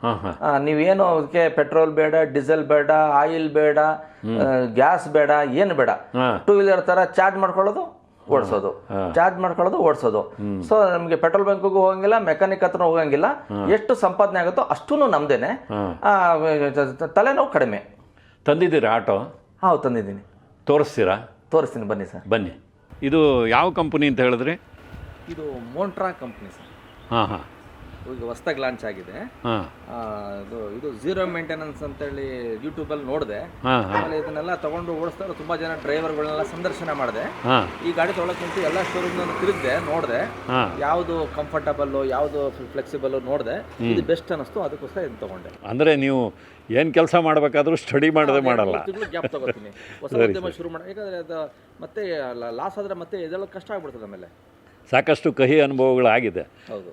Speaker 2: ನೀವೇನು ಅದಕ್ಕೆ ಪೆಟ್ರೋಲ್ ಬೇಡ ಡೀಸೆಲ್ ಬೇಡ ಆಯಿಲ್ ಬೇಡ ಗ್ಯಾಸ್ ಬೇಡ ಏನು ಬೇಡ. ಟೂ ವೀಲರ್ ತರ ಚಾರ್ಜ್ ಮಾಡ್ಕೊಳ್ಳೋದು ಓಡಿಸೋದು. ಚಾರ್ಜ್ ಮಾಡ್ಕೊಳ್ಳೋದು ಓಡಿಸೋದು. ಸೊ ನಮಗೆ ಪೆಟ್ರೋಲ್ ಬಂಕ್ಗೂ ಹೋಗಂಗಿಲ್ಲ ಮೆಕ್ಯಾನಿಕ್ ಹತ್ರ ಹೋಗಂಗಿಲ್ಲ. ಎಷ್ಟು ಸಂಪಾದನೆ ಆಗುತ್ತೋ ಅಷ್ಟೂ ನಮ್ದೇನೆ. ತಲೆನೋವು ಕಡಿಮೆ.
Speaker 1: ತಂದಿದ್ದೀರಾ ಆಟೋ?
Speaker 2: ಹೌದು ತಂದಿದ್ದೀನಿ.
Speaker 1: ತೋರಿಸ್ತೀರಾ?
Speaker 2: ತೋರಿಸ್ತೀನಿ ಬನ್ನಿ ಸರ್.
Speaker 1: ಬನ್ನಿ. ಇದು ಯಾವ ಕಂಪನಿ ಅಂತ ಹೇಳಿದ್ರಿ?
Speaker 2: ಇದು ಮೋಂಟ್ರಾ ಕಂಪ್ನಿ ಸರ್.
Speaker 1: ಹಾಂ ಹಾಂ.
Speaker 2: ಈಗ ಹೊಸ್ದಾಗಿ ಲಾಂಚ್ ಆಗಿದೆ. ಆ, ಇದು ಇದು ಝೀರೋ ಮೇಂಟೆನೆನ್ಸ್ ಅಂತೇಳಿ ಯೂಟ್ಯೂಬಲ್ಲಿ ನೋಡಿದೆ. ಆಮೇಲೆ ಇದನ್ನೆಲ್ಲ ತಗೊಂಡು ಓಡಿಸ್ತಾರೆ ತುಂಬಾ ಜನ ಡ್ರೈವರ್ಗಳನ್ನೆಲ್ಲ ಸಂದರ್ಶನ ಮಾಡಿದೆ. ಈ ಗಾಡಿ ತೊಗೊಳಕ್ಕಿಂತ ಎಲ್ಲ ಶೋರೂಮ್ ತಿರುಗಿದೆ ನೋಡಿದೆ. ಯಾವ್ದು ಕಂಫರ್ಟಬಲ್ ಯಾವುದು ಫ್ಲೆಕ್ಸಿಬಲ್ ನೋಡಿದೆ. ಇದು ಬೆಸ್ಟ್ ಅನ್ನಿಸ್ತು ಅದಕ್ಕೋಸ್ಕರ ಇದು ತಗೊಂಡೆ.
Speaker 1: ಅಂದ್ರೆ ನೀವು ಏನು ಕೆಲಸ ಮಾಡಬೇಕಾದ್ರೂ ಸ್ಟಡಿ ಮಾಡದೆ ಮಾಡಲ್ಲ.
Speaker 2: ತಿಂಗಳು ಗ್ಯಾಪ್ ತಗೋತೀನಿ. ಹೊಸ ಉದ್ಯಮ ಶುರು ಮಾಡಿ ಯಾಕಂದ್ರೆ ಅದು ಮತ್ತೆ ಲಾಸ್ ಆದ್ರೆ ಮತ್ತೆ ಇದೆಲ್ಲ ಕಷ್ಟ ಆಗ್ಬಿಡ್ತದೆ ಆಮೇಲೆ.
Speaker 1: ಸಾಕಷ್ಟು ಕಹಿ ಅನುಭವಗಳಾಗಿದೆ.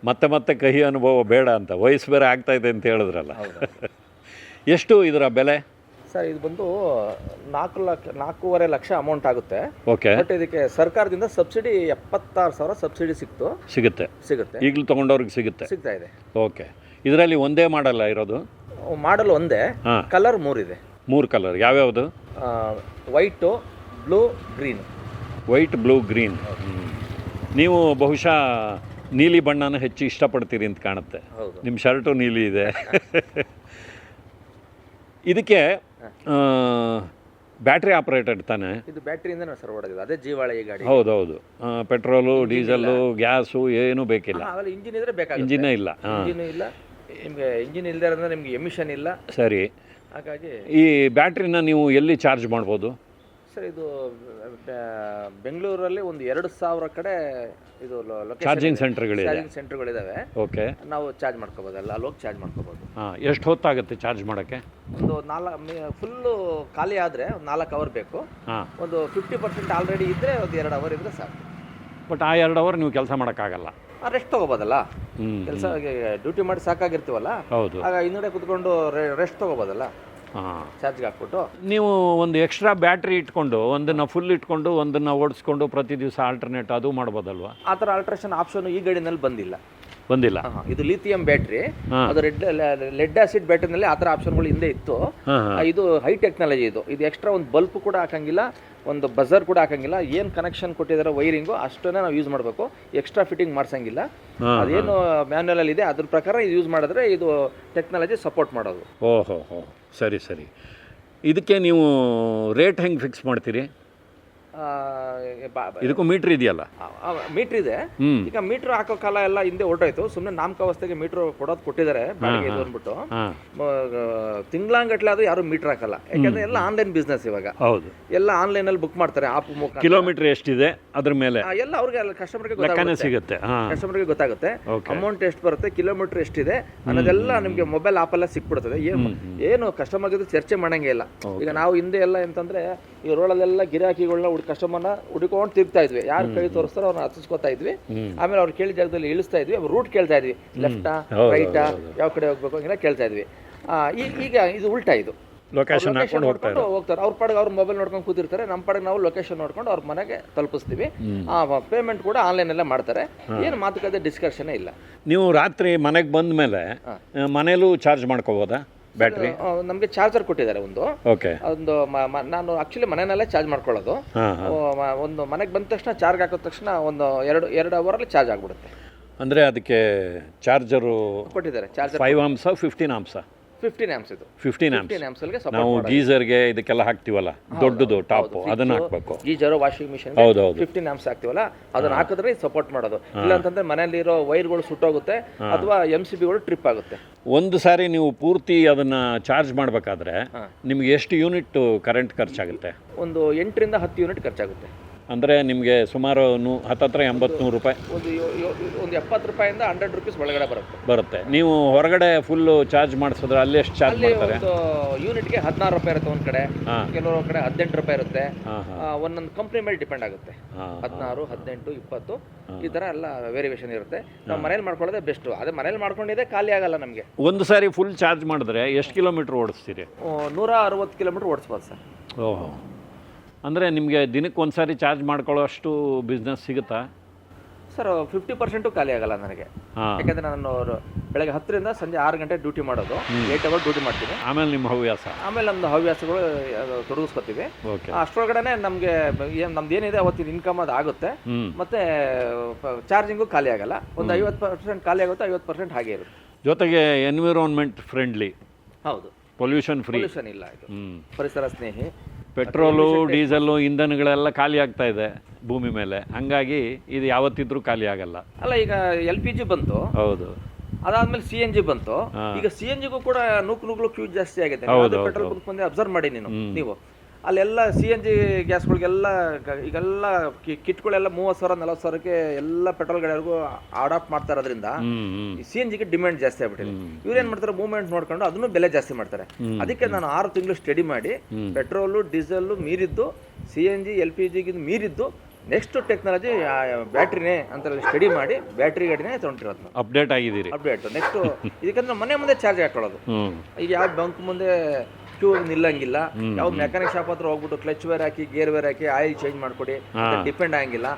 Speaker 1: ಮತ್ತೆ ಮತ್ತೆ ಕಹಿ ಅನುಭವ ಬೇಡ ಅಂತ ವಯಸ್ಸು ಬೇರೆ ಆಗ್ತಾ ಇದೆ ಅಂತ ಹೇಳಿದ್ರಲ್ಲ. ಎಷ್ಟು ಇದರ ಬೆಲೆ?
Speaker 2: ಸರ್ ಇದು ಬಂದು ನಾಲ್ಕು ಲಕ್ಷ ನಾಲ್ಕೂವರೆ ಲಕ್ಷ ಅಮೌಂಟ್ ಆಗುತ್ತೆ.
Speaker 1: ಓಕೆ
Speaker 2: ಬಟ್ ಇದಕ್ಕೆ ಸರ್ಕಾರದಿಂದ ಸಬ್ಸಿಡಿ ಎಪ್ಪತ್ತಾರು ಸಾವಿರ ಸಬ್ಸಿಡಿ ಸಿಕ್ತು.
Speaker 1: ಸಿಗುತ್ತೆ.
Speaker 2: ಸಿಗುತ್ತೆ.
Speaker 1: ಈಗಲೂ ತಗೊಂಡವ್ರಿಗೆ ಸಿಗುತ್ತೆ.
Speaker 2: ಸಿಗ್ತಾ ಇದೆ.
Speaker 1: ಓಕೆ ಇದರಲ್ಲಿ ಒಂದೇ ಮಾಡಲ್ಲ ಇರೋದು?
Speaker 2: ಮಾಡಲ್ ಒಂದೇ. ಕಲರ್ ಮೂರಿದೆ.
Speaker 1: ಮೂರು ಕಲರ್ ಯಾವ್ಯಾವುದು?
Speaker 2: White blue green
Speaker 1: white blue green ನೀವು ಬಹುಶಃ ನೀಲಿ ಬಣ್ಣನ ಹೆಚ್ಚು ಇಷ್ಟಪಡ್ತೀರಿ ಅಂತ ಕಾಣುತ್ತೆ.
Speaker 2: ಹೌದು.
Speaker 1: ನಿಮ್ಮ ಶರ್ಟು ನೀಲಿ ಇದೆ. ಇದಕ್ಕೆ ಬ್ಯಾಟ್ರಿ ಆಪ್ರೇಟೆಡ್ ತಾನೆ?
Speaker 2: ಇದು ಬ್ಯಾಟ್ರಿಯಿಂದನೇ ಸರ್ ಓಡೋದಿಲ್ಲ ಅದೇ ಜೀವಾಳ ಈ ಗಾಡಿ.
Speaker 1: ಹೌದು. ಪೆಟ್ರೋಲು ಡೀಸೆಲ್ಲು ಗ್ಯಾಸು ಏನೂ ಬೇಕಿಲ್ಲ.
Speaker 2: ಇಂಜಿನ್ ಇದ್ರೆ ಬೇಕಾಗುತ್ತೆ.
Speaker 1: ಇಂಜಿನೇ ಇಲ್ಲ.
Speaker 2: ಇಂಜಿನ್ ಇಲ್ಲ. ನಿಮಗೆ ಇಂಜಿನ್ ಇಲ್ಲದೆ ನಿಮಗೆ ಎಮಿಷನ್ ಇಲ್ಲ.
Speaker 1: ಸರಿ.
Speaker 2: ಹಾಗಾಗಿ
Speaker 1: ಈ ಬ್ಯಾಟ್ರಿನ ನೀವು ಎಲ್ಲಿ ಚಾರ್ಜ್ ಮಾಡ್ಬೋದು?
Speaker 2: ಸರ್ ಇದು ಬೆಂಗಳೂರಲ್ಲಿ ಒಂದು ಎರಡು ಸಾವಿರ ಕಡೆ ಇದು
Speaker 1: ಚಾರ್ಜಿಂಗ್ ಸೆಂಟರ್ಗಳಿದೆ
Speaker 2: ಚಾರ್ಜಿಂಗ್ ಸೆಂಟರ್ಗಳಿದಾವೆ
Speaker 1: ಓಕೆ
Speaker 2: ನಾವು ಚಾರ್ಜ್ ಮಾಡ್ಕೋಬೋದಲ್ಲ ಅಲ್ಲಿ ಹೋಗಿ ಚಾರ್ಜ್ ಮಾಡ್ಕೋಬೋದು.
Speaker 1: ಹಾಂ ಎಷ್ಟು ಹೊತ್ತಾಗುತ್ತೆ ಚಾರ್ಜ್ ಮಾಡೋಕ್ಕೆ?
Speaker 2: ಒಂದು ನಾಲ್ಕು ಫುಲ್ಲು ಖಾಲಿ ಆದರೆ ಒಂದು ನಾಲ್ಕು ಅವರ್ ಬೇಕು.
Speaker 1: ಹಾಂ.
Speaker 2: ಒಂದು ಫಿಫ್ಟಿ ಪರ್ಸೆಂಟ್ ಆಲ್ರೆಡಿ ಇದ್ದರೆ ಒಂದು ಎರಡು ಅವರ್ ಇದ್ದರೆ ಸಾಕು.
Speaker 1: ಬಟ್ ಆ ಎರಡು ಅವರ್ ನೀವು ಕೆಲಸ ಮಾಡೋಕ್ಕಾಗಲ್ಲ.
Speaker 2: ರೆಸ್ಟ್ ತೊಗೋಬೋದಲ್ಲ. ಕೆಲಸ ಡ್ಯೂಟಿ ಮಾಡಿ ಸಾಕಾಗಿರ್ತೀವಲ್ಲ?
Speaker 1: ಹೌದು.
Speaker 2: ಆಗ ಕುತ್ಕೊಂಡು ರೆಸ್ಟ್ ತೊಗೋಬೋದಲ್ಲ. ಚಾರ್ಜ್ಗೆ ಹಾಕ್ಬಿಟ್ಟು.
Speaker 1: ನೀವು ಒಂದು ಎಕ್ಸ್ಟ್ರಾ ಬ್ಯಾಟ್ರಿ ಇಟ್ಕೊಂಡು ಒಂದನ್ನು ಫುಲ್ ಇಟ್ಕೊಂಡು ಒಂದನ್ನು ಓಡಿಸ್ಕೊಂಡು ಪ್ರತಿ ದಿವಸ ಆಲ್ಟರ್ನೇಟ್ ಅದು ಮಾಡ್ಬೋದಲ್ವಾ?
Speaker 2: ಆ ಥರ ಆಲ್ಟ್ರೇಷನ್ ಆಪ್ಷನ್ ಈ ಗಾಡಿನಲ್ಲಿ ಬಂದಿಲ್ಲ.
Speaker 1: ಬಂದಿಲ್ಲ.
Speaker 2: ಇದು ಲಿಥಿಯಂ ಬ್ಯಾಟ್ರಿ ಅದು ರೆಡ್ ಲೆಡ್ ಆಸಿಡ್ ಬ್ಯಾಟ್ರಿನಲ್ಲಿ ಆ ಥರ ಆಪ್ಷನ್ಗಳು ಹಿಂದೆ ಇತ್ತು. ಇದು ಹೈ. ಟೆಕ್ನಾಲಜಿ ಇದು ಇದು. ಎಕ್ಸ್ಟ್ರಾ ಒಂದು ಬಲ್ಪ್ ಕೂಡ ಹಾಕಂಗಿಲ್ಲ ಒಂದು ಬಜರ್ ಕೂಡ ಹಾಕಂಗಿಲ್ಲ. ಏನು ಕನೆಕ್ಷನ್ ಕೊಟ್ಟಿದ್ದಾರೆ ವೈರಿಂಗು ಅಷ್ಟನ್ನೇ ನಾವು ಯೂಸ್ ಮಾಡಬೇಕು. ಎಕ್ಸ್ಟ್ರಾ ಫಿಟ್ಟಿಂಗ್ ಮಾಡ್ಸಂಗಿಲ್ಲ. ಅದೇನು ಮ್ಯಾನ್ಯಲ್ ಅಲ್ಲಿ ಇದೆ ಅದ್ರ ಪ್ರಕಾರ ಇದು ಯೂಸ್ ಮಾಡಿದ್ರೆ ಇದು ಟೆಕ್ನಾಲಜಿ ಸಪೋರ್ಟ್ ಮಾಡೋದು.
Speaker 1: ಓಹೋ ಸರಿ ಸರಿ. ಇದಕ್ಕೆ ನೀವು ರೇಟ್ ಹೆಂಗೆ ಫಿಕ್ಸ್ ಮಾಡ್ತೀರಿ? ಇದಕ್ಕೂ ಮೀಟರ್ ಇದೆಯಲ್ಲ?
Speaker 2: ಮೀಟರ್ ಇದೆ. ಈಗ ಮೀಟರ್ ಹಾಕೋ ಕಾಲ ಎಲ್ಲ ಹಿಂದೆ ಹೊರಟೋಯ್ತು. ಸುಮ್ಮನೆ ನಾಮಕಾವಸ್ಥೆಗೆ ಮೀಟರ್ ಕೊಡೋದು ಕೊಟ್ಟಿದ್ದಾರೆ ಬಾಡಿಗೆ ಇದು ಅಂದ್ಬಿಟ್ಟು. ತಿಂಗಳಂಗಟ್ಲೆ ಅದು ಯಾರು ಮೀಟರ್ ಹಾಕಲ್ಲ. ಯಾಕಂದ್ರೆ ಎಲ್ಲ ಆನ್ಲೈನ್ ಬಿಸ್ನೆಸ್ ಇವಾಗ.
Speaker 1: ಹೌದು.
Speaker 2: ಎಲ್ಲ ಆನ್ಲೈನಲ್ಲಿ ಬುಕ್ ಮಾಡ್ತಾರೆ ಆಪ್ ಮುಖ
Speaker 1: ಕಿಲೋಮೀಟರ್ ಎಷ್ಟಿದೆ ಅದ್ರ ಮೇಲೆ?
Speaker 2: ಎಲ್ಲ ಅವ್ರಿಗೆ ಕಸ್ಟಮರ್ಗೆ ಗೊತ್ತಾಗುತ್ತೆ.
Speaker 1: ಸಿಗುತ್ತೆ. ಕಸ್ಟಮರ್
Speaker 2: ಕಸ್ಟಮರ್ಗೆ ಗೊತ್ತಾಗುತ್ತೆ. ಅಮೌಂಟ್ ಎಷ್ಟು ಬರುತ್ತೆ ಕಿಲೋಮೀಟರ್ ಎಷ್ಟಿದೆ ಅನ್ನೋದೆಲ್ಲ ನಿಮಗೆ ಮೊಬೈಲ್ ಆಪ್ ಎಲ್ಲ ಸಿಕ್ಬಿಡ್ತದೆ. ಏನು ಏನು ಕಸ್ಟಮರ್ ಜೊತೆ ಚರ್ಚೆ ಮಾಡಂಗೆ ಇಲ್ಲ. ಈಗ ನಾವು ಹಿಂದೆ ಎಲ್ಲ ಅಂತಂದ್ರೆ ಈ ರೋಡಲ್ಲೆಲ್ಲ ಗಿರಾಕಿಗಳನ್ನ ಹುಡ್ ಕಸ್ಟಮರ್ನ ಹುಡುಕೊಂಡು ತಿರುಗ್ತಾ ಇದ್ವಿ. ಯಾರು ಕೈ ತೋರಿಸ್ತಾರೋ ಅವ್ರನ್ನ ಹತ್ತಿಸ್ಕೊತಾ ಇದ್ವಿ. ಆಮೇಲೆ ಅವ್ರು ಕೇಳಿದ ಜಾಗದಲ್ಲಿ ಇಳಿಸ್ತಾ ಇದ್ವಿ. ರೂಟ್ ಕೇಳ್ತಾ ಇದ್ವಿ. ಲೆಫ್ಟಾ ರೈಟಾ ಯಾವ ಕಡೆ ಹೋಗ್ಬೇಕು ಹಂಗೆಲ್ಲ ಕೇಳ್ತಾ ಇದ್ವಿ. ಈಗ ಇದು ಉಲ್ಟಾ ಇದು.
Speaker 1: ಲೊಕೇಶನ್
Speaker 2: ನೋಡ್ಕೊಂಡು ಹೋಗ್ತಾರೆ. ಅವ್ರ ಪಾಡಿಗೆ ಅವ್ರ ಮೊಬೈಲ್ ನೋಡ್ಕೊಂಡು ಕೂತಿರ್ತಾರೆ. ನಮ್ಮ ಪಾಡಿಗೆ ನಾವು ಲೊಕೇಶನ್ ನೋಡ್ಕೊಂಡು ಅವ್ರ ಮನೆಗೆ ತಲುಪಿಸ್ತೀವಿ. ಪೇಮೆಂಟ್ ಕೂಡ ಆನ್ಲೈನ್ ಎಲ್ಲ ಮಾಡ್ತಾರೆ. ಏನು ಮಾತುಕತೆ ಡಿಸ್ಕಷನ್ ಇಲ್ಲ.
Speaker 1: ನೀವು ರಾತ್ರಿ ಮನೆಗೆ ಬಂದ ಮೇಲೆ ಮನೇಲೂ ಚಾರ್ಜ್ ಮಾಡ್ಕೋಬೋದಾ? ಬ್ಯಾಟ್ರಿ?
Speaker 2: ನಮಗೆ ಚಾರ್ಜರ್ ಕೊಟ್ಟಿದ್ದಾರೆ ಒಂದು.
Speaker 1: ಓಕೆ.
Speaker 2: ಒಂದು ಮ- ಮ- ನಾನು ಆಕ್ಚುಲಿ ಮನೆಯಲ್ಲೇ ಚಾರ್ಜ್ ಮಾಡ್ಕೊಳ್ಳೋದು. ಮ- ಒಂದು ಮನೆಗೆ ಬಂದ ತಕ್ಷಣ ಚಾರ್ಜ್ ಹಾಕಿದ ತಕ್ಷಣ ಒಂದು ಎರಡು ಎರಡು ಅವರಲ್ಲಿ ಚಾರ್ಜ್ ಆಗ್ಬಿಡುತ್ತೆ.
Speaker 1: ಅಂದರೆ ಅದಕ್ಕೆ ಚಾರ್ಜರು
Speaker 2: ಕೊಟ್ಟಿದ್ದಾರೆ charger
Speaker 1: five amps fifteen amps
Speaker 2: fifteen amps ಇದು.
Speaker 1: ಫಿಫ್ಟೀನ್
Speaker 2: ಫಿಫ್ಟೀನ್ ಆಮ್ಸಲ್ಗೆ
Speaker 1: ನಾವು ಗೀಸರ್ಗೆ ಇದಕ್ಕೆಲ್ಲ ಹಾಕ್ತೀವಲ್ಲ? ದೊಡ್ಡದು ಟಾಪ್ ಅದನ್ನ ಹಾಕ್ಬೇಕು.
Speaker 2: ಗೀಜರು ವಾಷಿಂಗ್ ಮಿಷಿನ್
Speaker 1: ಹೌದು ಹೌದು.
Speaker 2: ಫಿಫ್ಟೀನ್ ಆಮ್ಸ್ ಹಾಕ್ತೀವಲ್ಲ? ಅದನ್ನ ಹಾಕಿದ್ರೆ ಸಪೋರ್ಟ್ ಮಾಡೋದು. ಇಲ್ಲ ಅಂತಂದ್ರೆ ಮನೆಯಲ್ಲಿರೋ ವೈರ್ಗಳು ಸುಟ್ಟೋಗುತ್ತೆ ಅಥವಾ ಎಂ ಸಿ ಬಿಗಳು ಟ್ರಿಪ್ ಆಗುತ್ತೆ.
Speaker 1: ಒಂದು ಸಾರಿ ನೀವು ಪೂರ್ತಿ ಅದನ್ನ ಚಾರ್ಜ್ ಮಾಡಬೇಕಾದ್ರೆ ನಿಮ್ಗೆ ಎಷ್ಟು ಯೂನಿಟ್ ಕರೆಂಟ್ ಖರ್ಚಾಗುತ್ತೆ?
Speaker 2: ಒಂದು ಎಂಟರಿಂದ ಹತ್ತು ಯೂನಿಟ್ ಖರ್ಚಾಗುತ್ತೆ.
Speaker 1: ಅಂದರೆ ನಿಮಗೆ ಸುಮಾರು ನೂ ಹತ್ತತ್ರ ಎಂಬತ್ತು ನೂರು ರೂಪಾಯಿ.
Speaker 2: ಒಂದು ಎಪ್ಪತ್ತು ರೂಪಾಯಿಂದ ಹಂಡ್ರೆಡ್ ರುಪೀಸ್ ಒಳಗಡೆ ಬರುತ್ತೆ.
Speaker 1: ಬರುತ್ತೆ. ನೀವು ಹೊರಗಡೆ ಫುಲ್ಲು ಚಾರ್ಜ್ ಮಾಡಿಸಿದ್ರೆ ಅಲ್ಲಿ ಎಷ್ಟು ಚಾರ್ಜ್
Speaker 2: ಅಲ್ಲಿ
Speaker 1: ಮಾಡ್ತಾರೆ?
Speaker 2: ಒಂದು ಯೂನಿಟ್ಗೆ ಹದಿನಾರು ರೂಪಾಯಿ ಇರುತ್ತೆ ಒಂದ್ ಕಡೆ.
Speaker 1: ಹಾಂ.
Speaker 2: ಕೆಲವರು ಕಡೆ ಹದಿನೆಂಟು ರೂಪಾಯಿ ಇರುತ್ತೆ.
Speaker 1: ಹಾಂ ಹಾಂ.
Speaker 2: ಆ, ಒಂದೊಂದು ಕಂಪ್ನಿ ಮೇಲೆ ಡಿಪೆಂಡ್ ಆಗುತ್ತೆ.
Speaker 1: ಹಾಂ
Speaker 2: ಹದಿನಾರು ಹದಿನೆಂಟು ಇಪ್ಪತ್ತು ಈ ಥರ ಎಲ್ಲ ವೇರಿಯೇಷನ್ ಇರುತ್ತೆ. ನಾವು ಮನೇಲಿ ಮಾಡ್ಕೊಳ್ಳೋದೇ ಬೆಸ್ಟು ಅದೇ ಮನೇಲಿ ಮಾಡ್ಕೊಂಡಿದ್ದೆ ಖಾಲಿ ಆಗಲ್ಲ ನಮಗೆ.
Speaker 1: ಒಂದು ಸಾರಿ ಫುಲ್ ಚಾರ್ಜ್ ಮಾಡಿದ್ರೆ ಎಷ್ಟು ಕಿಲೋಮೀಟ್ರ್ ಓಡಿಸ್ತೀರಿ?
Speaker 2: ನೂರ ಅರವತ್ತು ಕಿಲೋಮೀಟರ್ ಓಡಿಸ್ಬೋದು ಸರ್.
Speaker 1: ಓಹೋ. ಅಂದರೆ ನಿಮಗೆ ದಿನಕ್ಕೆ ಒಂದು ಸಾರಿ ಚಾರ್ಜ್ ಮಾಡ್ಕೊಳ್ಳೋ ಅಷ್ಟು ಬಿಸ್ನೆಸ್ ಸಿಗುತ್ತಾ?
Speaker 2: ಸರ್ ಫಿಫ್ಟಿ ಪರ್ಸೆಂಟು ಖಾಲಿ ಆಗಲ್ಲ ನನಗೆ.
Speaker 1: ಹಾಂ.
Speaker 2: ಯಾಕಂದ್ರೆ ನಾನು ಬೆಳಗ್ಗೆ ಹತ್ತರಿಂದ ಸಂಜೆ ಆರು ಗಂಟೆ ಡ್ಯೂಟಿ ಮಾಡೋದು. ಏಟ್ ಅವರ್ ಡ್ಯೂಟಿ ಮಾಡ್ತೀನಿ.
Speaker 1: ಆಮೇಲೆ ನಿಮ್ಮ ಹವ್ಯಾಸ?
Speaker 2: ಆಮೇಲೆ ನಮ್ದು ಹವ್ಯಾಸಗಳು ಅದು ತೊಡಗಿಸ್ಕೊತೀವಿ.
Speaker 1: ಓಕೆ.
Speaker 2: ಅಷ್ಟರೊಳಗಡೆ ನಮಗೆ ಏನು ನಮ್ದು ಏನಿದೆ ಅವತ್ತಿನ ಇನ್ಕಮ್ ಅದು ಆಗುತ್ತೆ.
Speaker 1: ಹ್ಞೂ
Speaker 2: ಮತ್ತೆ ಚಾರ್ಜಿಂಗು ಖಾಲಿ ಆಗಲ್ಲ. ಒಂದು ಐವತ್ತು ಪರ್ಸೆಂಟ್ ಖಾಲಿ ಆಗುತ್ತೆ ಐವತ್ತು ಪರ್ಸೆಂಟ್ ಹಾಗೆ ಇರುತ್ತೆ.
Speaker 1: ಜೊತೆಗೆ ಎನ್ವಿರಾನ್ಮೆಂಟ್ ಫ್ರೆಂಡ್ಲಿ
Speaker 2: ಹೌದು.
Speaker 1: ಪೊಲ್ಯೂಷನ್ ಫ್ರೀ
Speaker 2: ಪೊಲ್ಯೂಷನ್ ಇಲ್ಲ ಇದು.
Speaker 1: ಹ್ಞೂ
Speaker 2: ಪರಿಸರ ಸ್ನೇಹಿ.
Speaker 1: ಪೆಟ್ರೋಲು ಡೀಸೆಲ್ಲು ಇಂಧನಗಳೆಲ್ಲ ಖಾಲಿ ಆಗ್ತಾ ಇದೆ ಭೂಮಿ ಮೇಲೆ. ಹಂಗಾಗಿ ಇದು ಯಾವತ್ತಿದ್ರೂ ಖಾಲಿ ಆಗಲ್ಲ.
Speaker 2: ಅಲ್ಲ ಈಗ ಎಲ್ ಪಿ ಜಿ ಬಂತು.
Speaker 1: ಹೌದು.
Speaker 2: ಅದಾದ್ಮೇಲೆ ಸಿ ಎನ್ ಜಿ ಬಂತು. ಈಗ ಸಿ ಎನ್ ಜಿಗೂ ಕೂಡ ನೂಕು ನೂಗ್ಲು ಕ್ಯೂ ಜಾಸ್ತಿ ಆಗಿದೆ. ಪೆಟ್ರೋಲ್ ಬಂಕ್ ಅಬ್ಸರ್ವ್ ಮಾಡಿ ನೀನು ನೀವು. ಅಲ್ಲೆಲ್ಲ ಸಿ ಎನ್ ಜಿ ಗ್ಯಾಸ್ಗಳಿಗೆಲ್ಲ ಈಗೆಲ್ಲ ಕಿಟ್ಗಳೆಲ್ಲ ಮೂವತ್ತು ಸಾವಿರ ನಲವತ್ತು ಸಾವಿರಕ್ಕೆ ಎಲ್ಲ ಪೆಟ್ರೋಲ್ ಗಾಡಿಗಳಿಗೂ ಅಡಾಪ್ಟ್ ಮಾಡ್ತಾ ಇರೋದ್ರಿಂದ ಸಿ ಎನ್ ಜಿಗೆ ಡಿಮ್ಯಾಂಡ್ ಜಾಸ್ತಿ ಆಗ್ಬಿಟ್ಟಿದೆ. ಇವ್ರು ಏನ್ ಮಾಡ್ತಾರೆ ಮೂವ್ಮೆಂಟ್ ನೋಡ್ಕೊಂಡು ಅದನ್ನು ಬೆಲೆ ಜಾಸ್ತಿ ಮಾಡ್ತಾರೆ. ಅದಕ್ಕೆ ನಾನು ಆರು ತಿಂಗಳು ಸ್ಟಡಿ ಮಾಡಿ petrol diesel ಮೀರಿದ್ದು C N G L P ಜಿಗಿಂತ ಮೀರಿದ್ದು ನೆಕ್ಸ್ಟ್ ಟೆಕ್ನಾಲಜಿ ಬ್ಯಾಟ್ರಿನೇ ಅಂತ ಸ್ಟಡಿ ಮಾಡಿ ಬ್ಯಾಟ್ರಿ ಗಾಡಿನೇ ತೊಗೊಂಡಿರೋದು
Speaker 1: ಅಪ್ಡೇಟ್ ಆಗಿದ್ದೀರಿ.
Speaker 2: ಅಪ್ಡೇಟ್. ನೆಕ್ಸ್ಟ್ ಇದಕ್ಕಂದ್ರೆ ಮನೆ ಮುಂದೆ ಚಾರ್ಜ್ ಹಾಕೊಳ್ಳೋದು. ಈಗ ಯಾವ ಬಂಕ್ ಮುಂದೆ ಕ್ಯೂ ನಿಲ್ಲಂಗಿಲ್ಲ. ಯಾವ ಮೆಕ್ಯಾನಿಕ್ ಶಾಪ್ ಹತ್ರ ಹೋಗ್ಬಿಟ್ಟು ಕ್ಲಚ್ ವೇರ್ ಹಾಕಿ ಗೇರ್ ವೇರ್ ಹಾಕಿ ಆಯಿಲ್ ಚೇಂಜ್ ಮಾಡ್ಕೊಡಿ. ಡಿಪೆಂಡ್ ಆಗಂಗಿಲ್ಲ.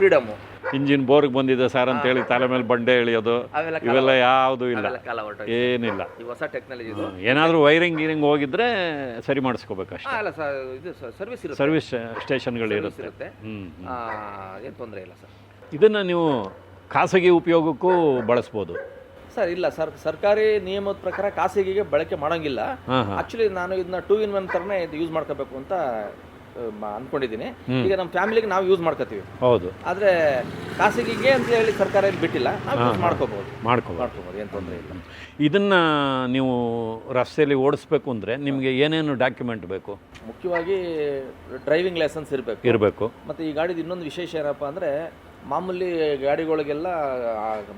Speaker 2: ಫ್ರೀಡಮ್
Speaker 1: ಇಂಜಿನ್ ಬೋರ್ಗ್ ಬಂದಿದೆ ಸರ್ ಅಂತ ಹೇಳಿ ತಲೆ ಮೇಲೆ ಬಂಡೆ ಎಳಿಯೋದು. ಇವೆಲ್ಲ ಯಾವುದು ಇಲ್ಲ. ಏನಿಲ್ಲ.
Speaker 2: ಈ ಹೊಸ ಟೆಕ್ನಾಲಜಿ ಇದು.
Speaker 1: ಏನಾದರೂ ವೈರಿಂಗ್ ಗೀರಿಂಗ್ ಹೋಗಿದ್ರೆ ಸರಿ ಮಾಡಿಸ್ಕೋಬೇಕಷ್ಟೇ
Speaker 2: ಅಲ್ಲ ಸರ್ ಇದು ಸರ್ವಿಸ್ ಇರುತ್ತೆ.
Speaker 1: ಸರ್ವಿಸ್ ಸ್ಟೇಷನ್ಗಳು
Speaker 2: ಗಳು
Speaker 1: ಇರುತ್ತೆ.
Speaker 2: ಏನು ತೊಂದರೆ ಇಲ್ಲ ಸರ್
Speaker 1: ಇದನ್ನು ನೀವು ಖಾಸಗಿ ಉಪಯೋಗಕ್ಕೂ ಬಳಸ್ಬೋದು.
Speaker 2: ಸರ್ ಇಲ್ಲ ಸರ್ ಸರ್ಕಾರಿ ನಿಯಮದ ಪ್ರಕಾರ ಖಾಸಗಿಗೆ ಬಳಕೆ ಮಾಡೋಂಗಿಲ್ಲ. ಆಕ್ಚುಲಿ ನಾನು ಇದನ್ನ ಟೂ ಇನ್ ಒನ್ ತರನೇ ಇದು ಯೂಸ್ ಮಾಡ್ಕೋಬೇಕು ಅಂತ ಮ- ಅನ್ಕೊಂಡಿದ್ದೀನಿ ಈಗ ನಮ್ಮ ಫ್ಯಾಮಿಲಿಗೆ ನಾವು ಯೂಸ್ ಮಾಡ್ಕೋತೀವಿ.
Speaker 1: ಹೌದು.
Speaker 2: ಆದ್ರೆ ಖಾಸಗಿಗೆ ಅಂತ ಹೇಳಿ ಸರ್ಕಾರ ಇಲ್ಲಿ ಬಿಟ್ಟಿಲ್ಲ. ನಾವು ಯೂಸ್ ಮಾಡ್ಕೋಬಹುದು
Speaker 1: ಮಾಡ್ಕೋಬೋದು.
Speaker 2: ಮಾಡ್ಕೋಬಹುದು ಏನು ತೊಂದರೆ ಇಲ್ಲ.
Speaker 1: ಇದನ್ನು ನೀವು ರಸ್ತೆಯಲ್ಲಿ ಓಡಿಸ್ಬೇಕು ಅಂದರೆ ನಿಮಗೆ ಏನೇನು ಡಾಕ್ಯುಮೆಂಟ್ ಬೇಕು?
Speaker 2: ಮುಖ್ಯವಾಗಿ ಡ್ರೈವಿಂಗ್ ಲೈಸೆನ್ಸ್ ಇರಬೇಕು.
Speaker 1: ಇರಬೇಕು.
Speaker 2: ಮತ್ತು ಈ ಗಾಡಿದು ಇನ್ನೊಂದು ವಿಶೇಷ ಏನಪ್ಪ ಅಂದರೆ ಮಾಮೂಲಿ ಗಾಡಿಗಳಿಗೆಲ್ಲ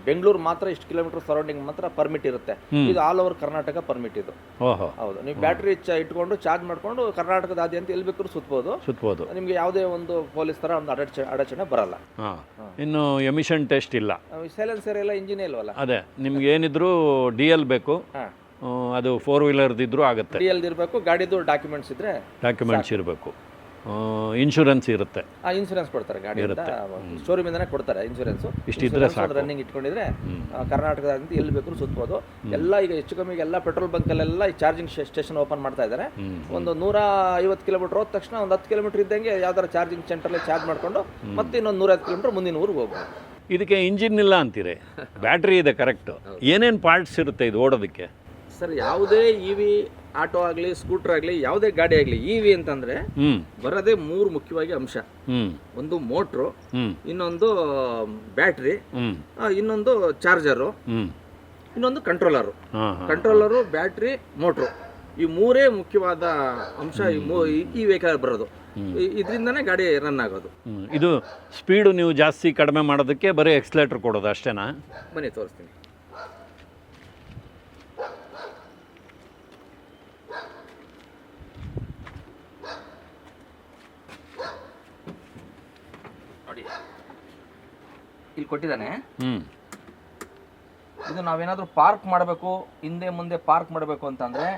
Speaker 2: ಬೆಂಗಳೂರು ಮಾತ್ರ ಇಷ್ಟು ಕಿಲೋಮೀಟರ್ ಸರೌಂಡಿಂಗ್ ಮಾತ್ರ ಪರ್ಮಿಟ್ ಇರುತ್ತೆ. ಇದು ಆಲ್ ಓವರ್ ಕರ್ನಾಟಕ ಪರ್ಮಿಟ್ ಇದು.
Speaker 1: ಓಹೋ.
Speaker 2: ಹೌದು. ನೀವು ಬ್ಯಾಟ್ರಿ ಇಟ್ಕೊಂಡು ಚಾರ್ಜ್ ಮಾಡ್ಕೊಂಡು ಕರ್ನಾಟಕದಾದ್ಯಂತ ಎಲ್ಲಿ ಬೇಕಾದ್ರೂ ಸುತ್ತಬಹುದು
Speaker 1: ಸುತ್ತಬಹುದು
Speaker 2: ನಿಮಗೆ ಯಾವುದೇ ಒಂದು ಪೊಲೀಸ್ ತರ ಒಂದು ಅಡಚ ಅಡಚಣೆ ಬರಲ್ಲ.
Speaker 1: ಇನ್ನು ಎಮಿಷನ್ ಟೆಸ್ಟ್ ಇಲ್ಲ.
Speaker 2: ಸೈಲೆನ್ಸರ್ ಎಲ್ಲ ಇಂಜಿನ್ ಇಲ್ವಲ್ಲ?
Speaker 1: ಅದೇ. ನಿಮ್ಗೆ ಏನಿದ್ರು ಡಿ ಎಲ್ ಬೇಕು. ಅದು ಫೋರ್ ವೀಲರ್ದಿದ್ರೂ ಆಗುತ್ತೆ.
Speaker 2: ಡಿ ಎಲ್ ಇರಬೇಕು ಗಾಡಿದು ಡಾಕ್ಯುಮೆಂಟ್ಸ್ ಇದ್ರೆ
Speaker 1: ಡಾಕ್ಯುಮೆಂಟ್ಸ್ ಇರಬೇಕು. ಇನ್ಶೂರೆನ್ಸ್ ಇರುತ್ತೆ.
Speaker 2: ಆ ಇನ್ಶೂರೆನ್ಸ್ ಕೊಡ್ತಾರೆ ಗಾಡಿ ಶೋರೂಮ್ ಇಂದಾನೆ ಕೊಡ್ತಾರೆ ಇನ್ಶೂರೆನ್ಸ್
Speaker 1: ಇಷ್ಟಿದ್ರೆ
Speaker 2: ರನ್ನಿಂಗ್ ಇಟ್ಕೊಂಡಿದ್ರೆ ಕರ್ನಾಟಕದಾದ್ಯಂತ ಎಲ್ಲಿ ಬೇಕಾದ್ರೂ ಸುತ್ತಬಹುದು ಎಲ್ಲ ಈಗ ಹೆಚ್ಚು ಕಮ್ಮಿ ಎಲ್ಲ ಪೆಟ್ರೋಲ್ ಬಂಕಲ್ಲೆಲ್ಲ ಈ ಚಾರ್ಜಿಂಗ್ ಸ್ಟೇಷನ್ ಓಪನ್ ಮಾಡ್ತಾ ಇದ್ದಾರೆ. ಒಂದು ನೂರ ಐವತ್ತು ಕಿಲೋಮೀಟರ್ ಹೋದ ತಕ್ಷಣ ಒಂದು ಹತ್ತು ಕಿಲೋಮೀಟರ್ ಇದ್ದಂಗೆ ಯಾವ್ದಾರ ಚಾರ್ಜಿಂಗ್ ಸೆಂಟರ್ಲಿ ಚಾರ್ಜ್ ಮಾಡ್ಕೊಂಡು ಮತ್ತೆ ಇನ್ನೊಂದು ನೂರೈವತ್ತು ಕಿಲೋಮೀಟರ್ ಮುಂದಿನ ಊರಿಗೆ ಹೋಗ್ಬೋದು.
Speaker 1: ಇದಕ್ಕೆ ಇಂಜಿನ್ ಇಲ್ಲ ಅಂತೀರಿ? ಬ್ಯಾಟ್ರಿ ಇದೆ ಕರೆಕ್ಟ್ ಏನೇನು ಪಾರ್ಟ್ಸ್ ಇರುತ್ತೆ ಇದು ಓಡೋದಕ್ಕೆ?
Speaker 2: ಸರ್ ಯಾವುದೇ ಇ ವಿ ಆಟೋ ಆಗಲಿ ಸ್ಕೂಟರ್ ಆಗಲಿ ಯಾವುದೇ ಗಾಡಿ ಆಗಲಿ ಇ ವಿ ಅಂತಂದ್ರೆ ಬರೋದೇ ಮೂರು ಮುಖ್ಯವಾಗಿ ಅಂಶ. ಒಂದು ಮೋಟ್ರು ಇನ್ನೊಂದು ಬ್ಯಾಟ್ರಿ ಇನ್ನೊಂದು ಚಾರ್ಜರು ಇನ್ನೊಂದು ಕಂಟ್ರೋಲರು. Controller battery motor. ಈ ಮೂರೇ ಮುಖ್ಯವಾದ ಅಂಶ ಈ ವೆಹಿಕಲ್ ಬರೋದು. ಇದರಿಂದನೇ ಗಾಡಿ ರನ್ ಆಗೋದು.
Speaker 1: ಇದು ಸ್ಪೀಡು ನೀವು ಜಾಸ್ತಿ ಕಡಿಮೆ ಮಾಡೋದಕ್ಕೆ ಬರೀ ಎಕ್ಸ್ಲೇಟ್ರ್ ಕೊಡೋದು ಅಷ್ಟೇನಾ?
Speaker 2: ಬನ್ನಿ ತೋರಿಸ್ತೀನಿ ನೋಡಿ ಇಲ್ಲಿ ಕೊಟ್ಟಿದ್ದಾನೆ. ಇದು ನಾವೇನಾದ್ರೂ ಪಾರ್ಕ್ ಮಾಡಬೇಕು ಹಿಂದೆ ಮುಂದೆ ಪಾರ್ಕ್ ಮಾಡಬೇಕು ಅಂತಂದ್ರೆ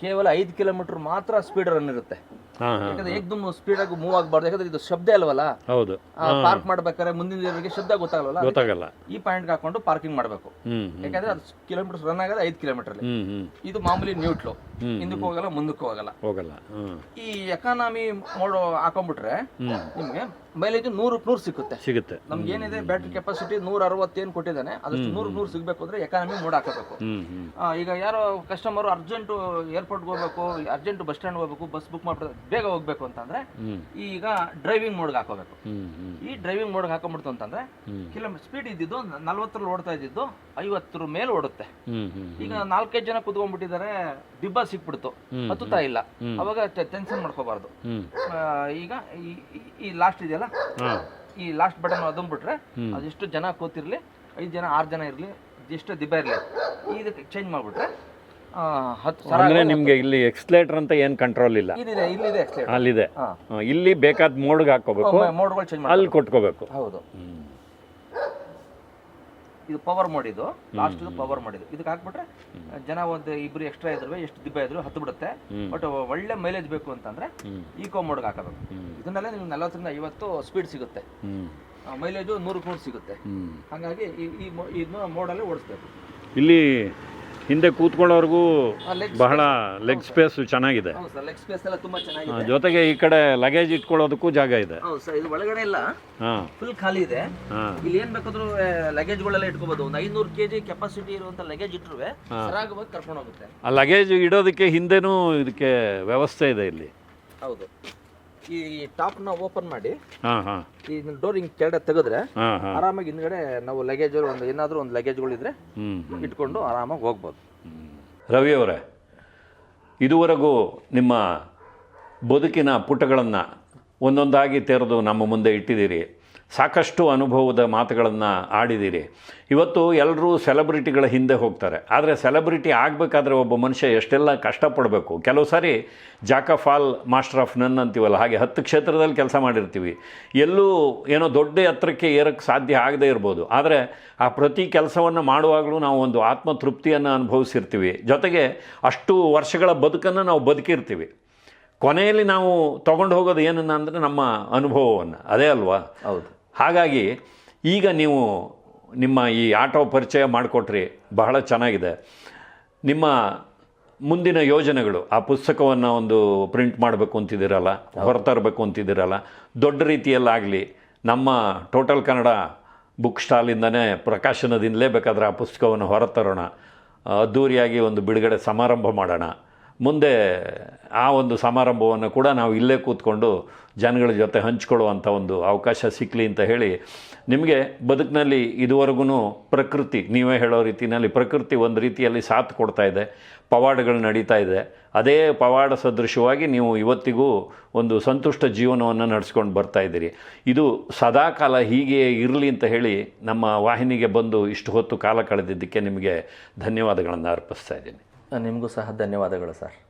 Speaker 2: ಕೇವಲ ಐದು ಕಿಲೋಮೀಟರ್ ಮಾತ್ರ ಸ್ಪೀಡ್ ರನ್ ಇರುತ್ತೆ. ಯಾಕಂದ್ರೆ ಏಕ್ದಮ್ ಸ್ಪೀಡ್ ಆಗಿ ಮೂವ್ ಆಗಬಾರ್ದು ಯಾಕಂದ್ರೆ ಇದು ಶಬ್ದ ಅಲ್ವಲ್ಲ?
Speaker 1: ಹೌದು.
Speaker 2: ಪಾರ್ಕ್ ಮಾಡ್ಬೇಕಾದ್ರೆ ಮುಂದಿನ ಜನರಿಗೆ ಶಬ್ದ ಗೊತ್ತಾಗಲ್ಲ
Speaker 1: ಗೊತ್ತಾಗಲ್ಲ.
Speaker 2: ಈ ಪಾಯಿಂಟ್ ಹಾಕೊಂಡು ಪಾರ್ಕಿಂಗ್ ಮಾಡಬೇಕು. ಯಾಕಂದ್ರೆ ಅದು ಕಿಲೋಮೀಟರ್ ರನ್ ಆಗೋದು ಐದು ಕಿಲೋಮೀಟರ್ ಇದು ಮಾಮೂಲಿ ನ್ಯೂಟ್ಲು ಹಿಂದಕ್ಕೆ ಹೋಗಲ್ಲ ಮುಂದಕ್ಕೆ ಹೋಗಲ್ಲ.
Speaker 1: ಹೋಗಲ್ಲ.
Speaker 2: ಈ ಎಕಾನಮಿ ಮೋಡ್ ಹಾಕೊಂಡ್ಬಿಟ್ರೆ ನಿಮ್ಗೆ ಮೈಲೇಜ್ ನೂರು ನೂರು ಸಿಗುತ್ತೆ.
Speaker 1: ಸಿಗುತ್ತೆ.
Speaker 2: ನಮ್ಗೆ ಏನಿದೆ ಬ್ಯಾಟ್ರಿ ಕೆಪಾಸಿಟಿ ನೂರ ಅರವತ್ತೇನು ಕೊಟ್ಟಿದ್ದಾನೆ ಅದಷ್ಟು ನೂರು ನೂರು ಸಿಗಬೇಕು ಅಂದ್ರೆ ಎಕಾನಮಿ ಮೋಡ್ ಹಾಕಬೇಕು. ಈಗ ಯಾರೋ ಕಸ್ಟಮರ್ ಅರ್ಜೆಂಟ್ ಏರ್ಪೋರ್ಟ್ಗೆ ಹೋಗ್ಬೇಕು ಅರ್ಜೆಂಟ್ ಬಸ್ ಸ್ಟ್ಯಾಂಡ್ ಹೋಗ್ಬೇಕು ಬಸ್ ಬುಕ್ ಮಾಡ್ಬಿಟ್ಟು ಬೇಗ ಹೋಗ್ಬೇಕು ಅಂತಂದ್ರೆ ಈಗ ಡ್ರೈವಿಂಗ್ ಮೋಡ್ಗೆ ಹಾಕೋಬೇಕು. ಈ ಡ್ರೈವಿಂಗ್ ಮೋಡ್ಗೆ ಹಾಕೊಂಡ್ಬಿಡ್ತು ಅಂತಂದ್ರೆ. ಕಿಲೋಮೀಟರ್ ಸ್ಪೀಡ್ ಇದ್ದಿದ್ದು ನಲ್ವತ್ತರಲ್ಲಿ ಓಡ್ತಾ ಇದ್ದಿದ್ದು ಐವತ್ತರ ಮೇಲೆ ಓಡುತ್ತೆ. ಈಗ ನಾಲ್ಕೈದು ಜನ ಕುತ್ಕೊಂಡ್ಬಿಟ್ಟಿದ್ದಾರೆ ದಿಬ್ಬ ಸಿಕ್ಬಿಡ್ತು ಹತ್ತುತ್ತಾ ಇಲ್ಲ. ಅವಾಗ ಟೆನ್ಷನ್ ಮಾಡ್ಕೋಬಾರ್ದು. ಈಗ ಈ ಲಾಸ್ಟ್ ಇದೆಯಲ್ಲ?
Speaker 1: ಹಾಂ.
Speaker 2: ಈ ಲಾಸ್ಟ್ ಬಟನ್ ಅದನ್ಬಿಟ್ರೆ ಅದೆಷ್ಟು ಜನ ಕೂತಿರ್ಲಿ ಐದು ಜನ ಆರು ಜನ ಇರಲಿ ಎಷ್ಟು ದಿಬ್ಬ ಇರಲಿ. ಇದಕ್ಕೆ ಚೇಂಜ್ ಮಾಡಿಬಿಟ್ರೆ
Speaker 1: ಅಂದ್ರೆ ನಿಮ್ಗೆ ಇಲ್ಲಿ ಎಕ್ಸ್ಲೇಟರ್ ಅಂತ ಏನ್ ಕಂಟ್ರೋಲ್ ಇಲ್ಲ? ಅಲ್ಲಿದೆ. ಇಲ್ಲಿ ಬೇಕಾದ ಮೋಡ್ಗೆ ಹಾಕೋಬೇಕು
Speaker 2: ಮೋಡ್ಗಳು ಚೇಂಜ್ ಮಾಡಿ
Speaker 1: ಅಲ್ಲಿ ಕೊಟ್ಕೋಬೇಕು.
Speaker 2: ಹೌದು. ಇದು ಪವರ್ ಮೋಡ್ ಇದು ಲಾಸ್ಟ್ ಇದು ಪವರ್ ಮಾಡಿದ್ದು ಇದು ಇದಕ್ಕೆ ಹಾಕ್ಬಿಟ್ರೆ ಜನ ಒಂದು ಇಬ್ರು ಎಕ್ಸ್ಟ್ರಾ ಇದ್ರು ಎಷ್ಟು ದಿಬ್ಬ ಇದ್ರು ಹತ್ತು ಬಿಡುತ್ತೆ ಬಟ್ ಒಳ್ಳೆ ಮೈಲೇಜ್ ಬೇಕು ಅಂತಂದ್ರೆ ಈಕೋ ಮೋಡ್ಗೆ ಹಾಕೋದು. ಇದನ್ನೆಲ್ಲ ನಿಮ್ಗೆ ನಲವತ್ತರಿಂದ ಐವತ್ತು ಸ್ಪೀಡ್ ಸಿಗುತ್ತೆ. ಮೈಲೇಜು ನೂರಕ್ಕೆ ನೂರು ಸಿಗುತ್ತೆ. ಹಾಗಾಗಿ ಈ ಈ ಮೋಡಲ್ಲೇ ಓಡಿಸ್ಬೇಕು.
Speaker 1: ಇಲ್ಲಿ ಹಿಂದೆ ಕೂತ್ಕೊಳ್ಳೋರ್ಗೂ ಬಹಳ ಲೆಗ್ ಸ್ಪೇಸ್ ಚೆನ್ನಾಗಿದೆ.
Speaker 2: ಹೌದು ಸರ್ ಲೆಗ್ ಸ್ಪೇಸ್ ಎಲ್ಲ ತುಂಬಾ
Speaker 1: ಆ,
Speaker 2: ಚೆನ್ನಾಗಿದೆ
Speaker 1: ಜೊತೆಗೆ ಈ ಕಡೆ ಲಗೇಜ್ ಇಟ್ಕೊಳ್ಳೋದಕ್ಕೂ ಜಾಗ ಇದೆ.
Speaker 2: ಹೌದು ಸರ್ ಇದು ಒಳಗಡೆ ಇಲ್ಲ.
Speaker 1: ಹಾಂ.
Speaker 2: ಫುಲ್ ಖಾಲಿ ಇದೆ.
Speaker 1: ಹಾಂ.
Speaker 2: ಇಲ್ಲಿ ಏನ್ ಬೇಕಾದ್ರೂ ಲಗೇಜ್ಗಳೆಲ್ಲ ಇಟ್ಕೋಬಹುದು ಒಂದು ಐನೂರು ಕೆಜಿ ಕೆಪಾಸಿಟಿ ಇರುವಂತ ಲಗೇಜ್ ಇಟ್ಟರುವೆ ಸರಾಗವಾಗಿ ಕರ್ಕೊಂಡು ಹೋಗುತ್ತೆ.
Speaker 1: ಆ ಲಗೇಜ್ ಇಡೋದಕ್ಕೆ ಹಿಂದೆನೂ ಇದಕ್ಕೆ ವ್ಯವಸ್ಥೆ ಇದೆ ಇಲ್ಲಿ.
Speaker 2: ಹೌದು. ಈ ಟಾಪ್ನ ಓಪನ್ ಮಾಡಿ
Speaker 1: ಹಾಂ ಹಾಂ.
Speaker 2: ಈ ಡೋರ್ ಹಿಂಗ್ ಕೆಳಗಡೆ ತೆಗೆದ್ರೆ
Speaker 1: ಹಾಂ ಹಾಂ.
Speaker 2: ಆರಾಮಾಗಿ ಹಿಂದ್ಗಡೆ ನಾವು ಲಗೇಜ್ ಒಂದು ಏನಾದರೂ ಒಂದು ಲಗೇಜ್ಗಳು ಇದ್ರೆ
Speaker 1: ಹ್ಞೂ
Speaker 2: ಇಟ್ಕೊಂಡು ಆರಾಮಾಗಿ ಹೋಗ್ಬೋದು.
Speaker 1: ರವಿ ಅವರೇ ಇದುವರೆಗೂ ನಿಮ್ಮ ಬದುಕಿನ ಪುಟಗಳನ್ನು ಒಂದೊಂದಾಗಿ ತೆರೆದು ನಮ್ಮ ಮುಂದೆ ಇಟ್ಟಿದ್ದೀರಿ. ಸಾಕಷ್ಟು ಅನುಭವದ ಮಾತುಗಳನ್ನು ಆಡಿದ್ದೀರಿ. ಇವತ್ತು ಎಲ್ಲರೂ ಸೆಲೆಬ್ರಿಟಿಗಳ ಹಿಂದೆ ಹೋಗ್ತಾರೆ. ಆದರೆ ಸೆಲೆಬ್ರಿಟಿ ಆಗಬೇಕಾದ್ರೆ ಒಬ್ಬ ಮನುಷ್ಯ ಎಷ್ಟೆಲ್ಲ ಕಷ್ಟಪಡಬೇಕು. ಕೆಲವು ಸಾರಿ ಜಾಕಫಾಲ್ ಮಾಸ್ಟರ್ ಆಫ್ ನನ್ ಅಂತೀವಲ್ಲ, ಹಾಗೆ ಹತ್ತು ಕ್ಷೇತ್ರದಲ್ಲಿ ಕೆಲಸ ಮಾಡಿರ್ತೀವಿ. ಎಲ್ಲೂ ಏನೋ ದೊಡ್ಡ ಎತ್ತರಕ್ಕೆ ಏರಕ್ಕೆ ಸಾಧ್ಯ ಆಗದೇ ಇರ್ಬೋದು. ಆದರೆ ಆ ಪ್ರತಿ ಕೆಲಸವನ್ನು ಮಾಡುವಾಗಲೂ ನಾವು ಒಂದು ಆತ್ಮತೃಪ್ತಿಯನ್ನು ಅನುಭವಿಸಿರ್ತೀವಿ. ಜೊತೆಗೆ ಅಷ್ಟು ವರ್ಷಗಳ ಬದುಕನ್ನು ನಾವು ಬದುಕಿರ್ತೀವಿ. ಕೊನೆಯಲ್ಲಿ ನಾವು ತೊಗೊಂಡು ಹೋಗೋದು ಏನನ್ನ ಅಂದರೆ ನಮ್ಮ ಅನುಭವವನ್ನು. ಅದೇ ಅಲ್ವಾ?
Speaker 2: ಹೌದು.
Speaker 1: ಹಾಗಾಗಿ ಈಗ ನೀವು ನಿಮ್ಮ ಈ ಆಟೋ ಪರಿಚಯ ಮಾಡಿಕೊಟ್ರಿ, ಬಹಳ ಚೆನ್ನಾಗಿದೆ. ನಿಮ್ಮ ಮುಂದಿನ ಯೋಜನೆಗಳು, ಆ ಪುಸ್ತಕವನ್ನು ಒಂದು ಪ್ರಿಂಟ್ ಮಾಡಬೇಕು ಅಂತಿದ್ದೀರಲ್ಲ, ಹೊರತರಬೇಕು ಅಂತಿದ್ದೀರಲ್ಲ, ದೊಡ್ಡ ರೀತಿಯಲ್ಲಾಗಲಿ ನಮ್ಮ ಟೋಟಲ್ ಕನ್ನಡ ಬುಕ್ ಸ್ಟಾಲಿಂದನೇ ಪ್ರಕಾಶನದಿಂದಲೇ ಬೇಕಾದ್ರೆ ಆ ಪುಸ್ತಕವನ್ನು ಹೊರತರೋಣ. ಅದ್ಧೂರಿಯಾಗಿ ಒಂದು ಬಿಡುಗಡೆ ಸಮಾರಂಭ ಮಾಡೋಣ. ಮುಂದೆ ಆ ಒಂದು ಸಮಾರಂಭವನ್ನು ಕೂಡ ನಾವು ಇಲ್ಲೇ ಕೂತ್ಕೊಂಡು ಜನಗಳ ಜೊತೆ ಹಂಚ್ಕೊಳ್ಳುವಂಥ ಒಂದು ಅವಕಾಶ ಸಿಕ್ಕಲಿ ಅಂತ ಹೇಳಿ ನಿಮಗೆ ಬದುಕಿನಲ್ಲಿ ಇದುವರೆಗೂ ಪ್ರಕೃತಿ, ನೀವೇ ಹೇಳೋ ರೀತಿಯಲ್ಲಿ ಪ್ರಕೃತಿ ಒಂದು ರೀತಿಯಲ್ಲಿ ಸಾಥ್ ಕೊಡ್ತಾ ಇದೆ, ಪವಾಡಗಳು ನಡೀತಾ ಇದೆ. ಅದೇ ಪವಾಡ ಸದೃಶವಾಗಿ ನೀವು ಇವತ್ತಿಗೂ ಒಂದು ಸಂತುಷ್ಟ ಜೀವನವನ್ನು ನಡೆಸ್ಕೊಂಡು ಬರ್ತಾ ಇದ್ದೀರಿ. ಇದು ಸದಾಕಾಲ ಹೀಗೆ ಇರಲಿ ಅಂತ ಹೇಳಿ ನಮ್ಮ ವಾಹಿನಿಗೆ ಬಂದು ಇಷ್ಟು ಹೊತ್ತು ಕಾಲ ಕಳೆದಿದ್ದಕ್ಕೆ ನಿಮಗೆ ಧನ್ಯವಾದಗಳನ್ನು ಅರ್ಪಿಸ್ತಾ ಇದ್ದೀನಿ.
Speaker 2: ನಿಮಗೂ ಸಹ ಧನ್ಯವಾದಗಳು ಸರ್.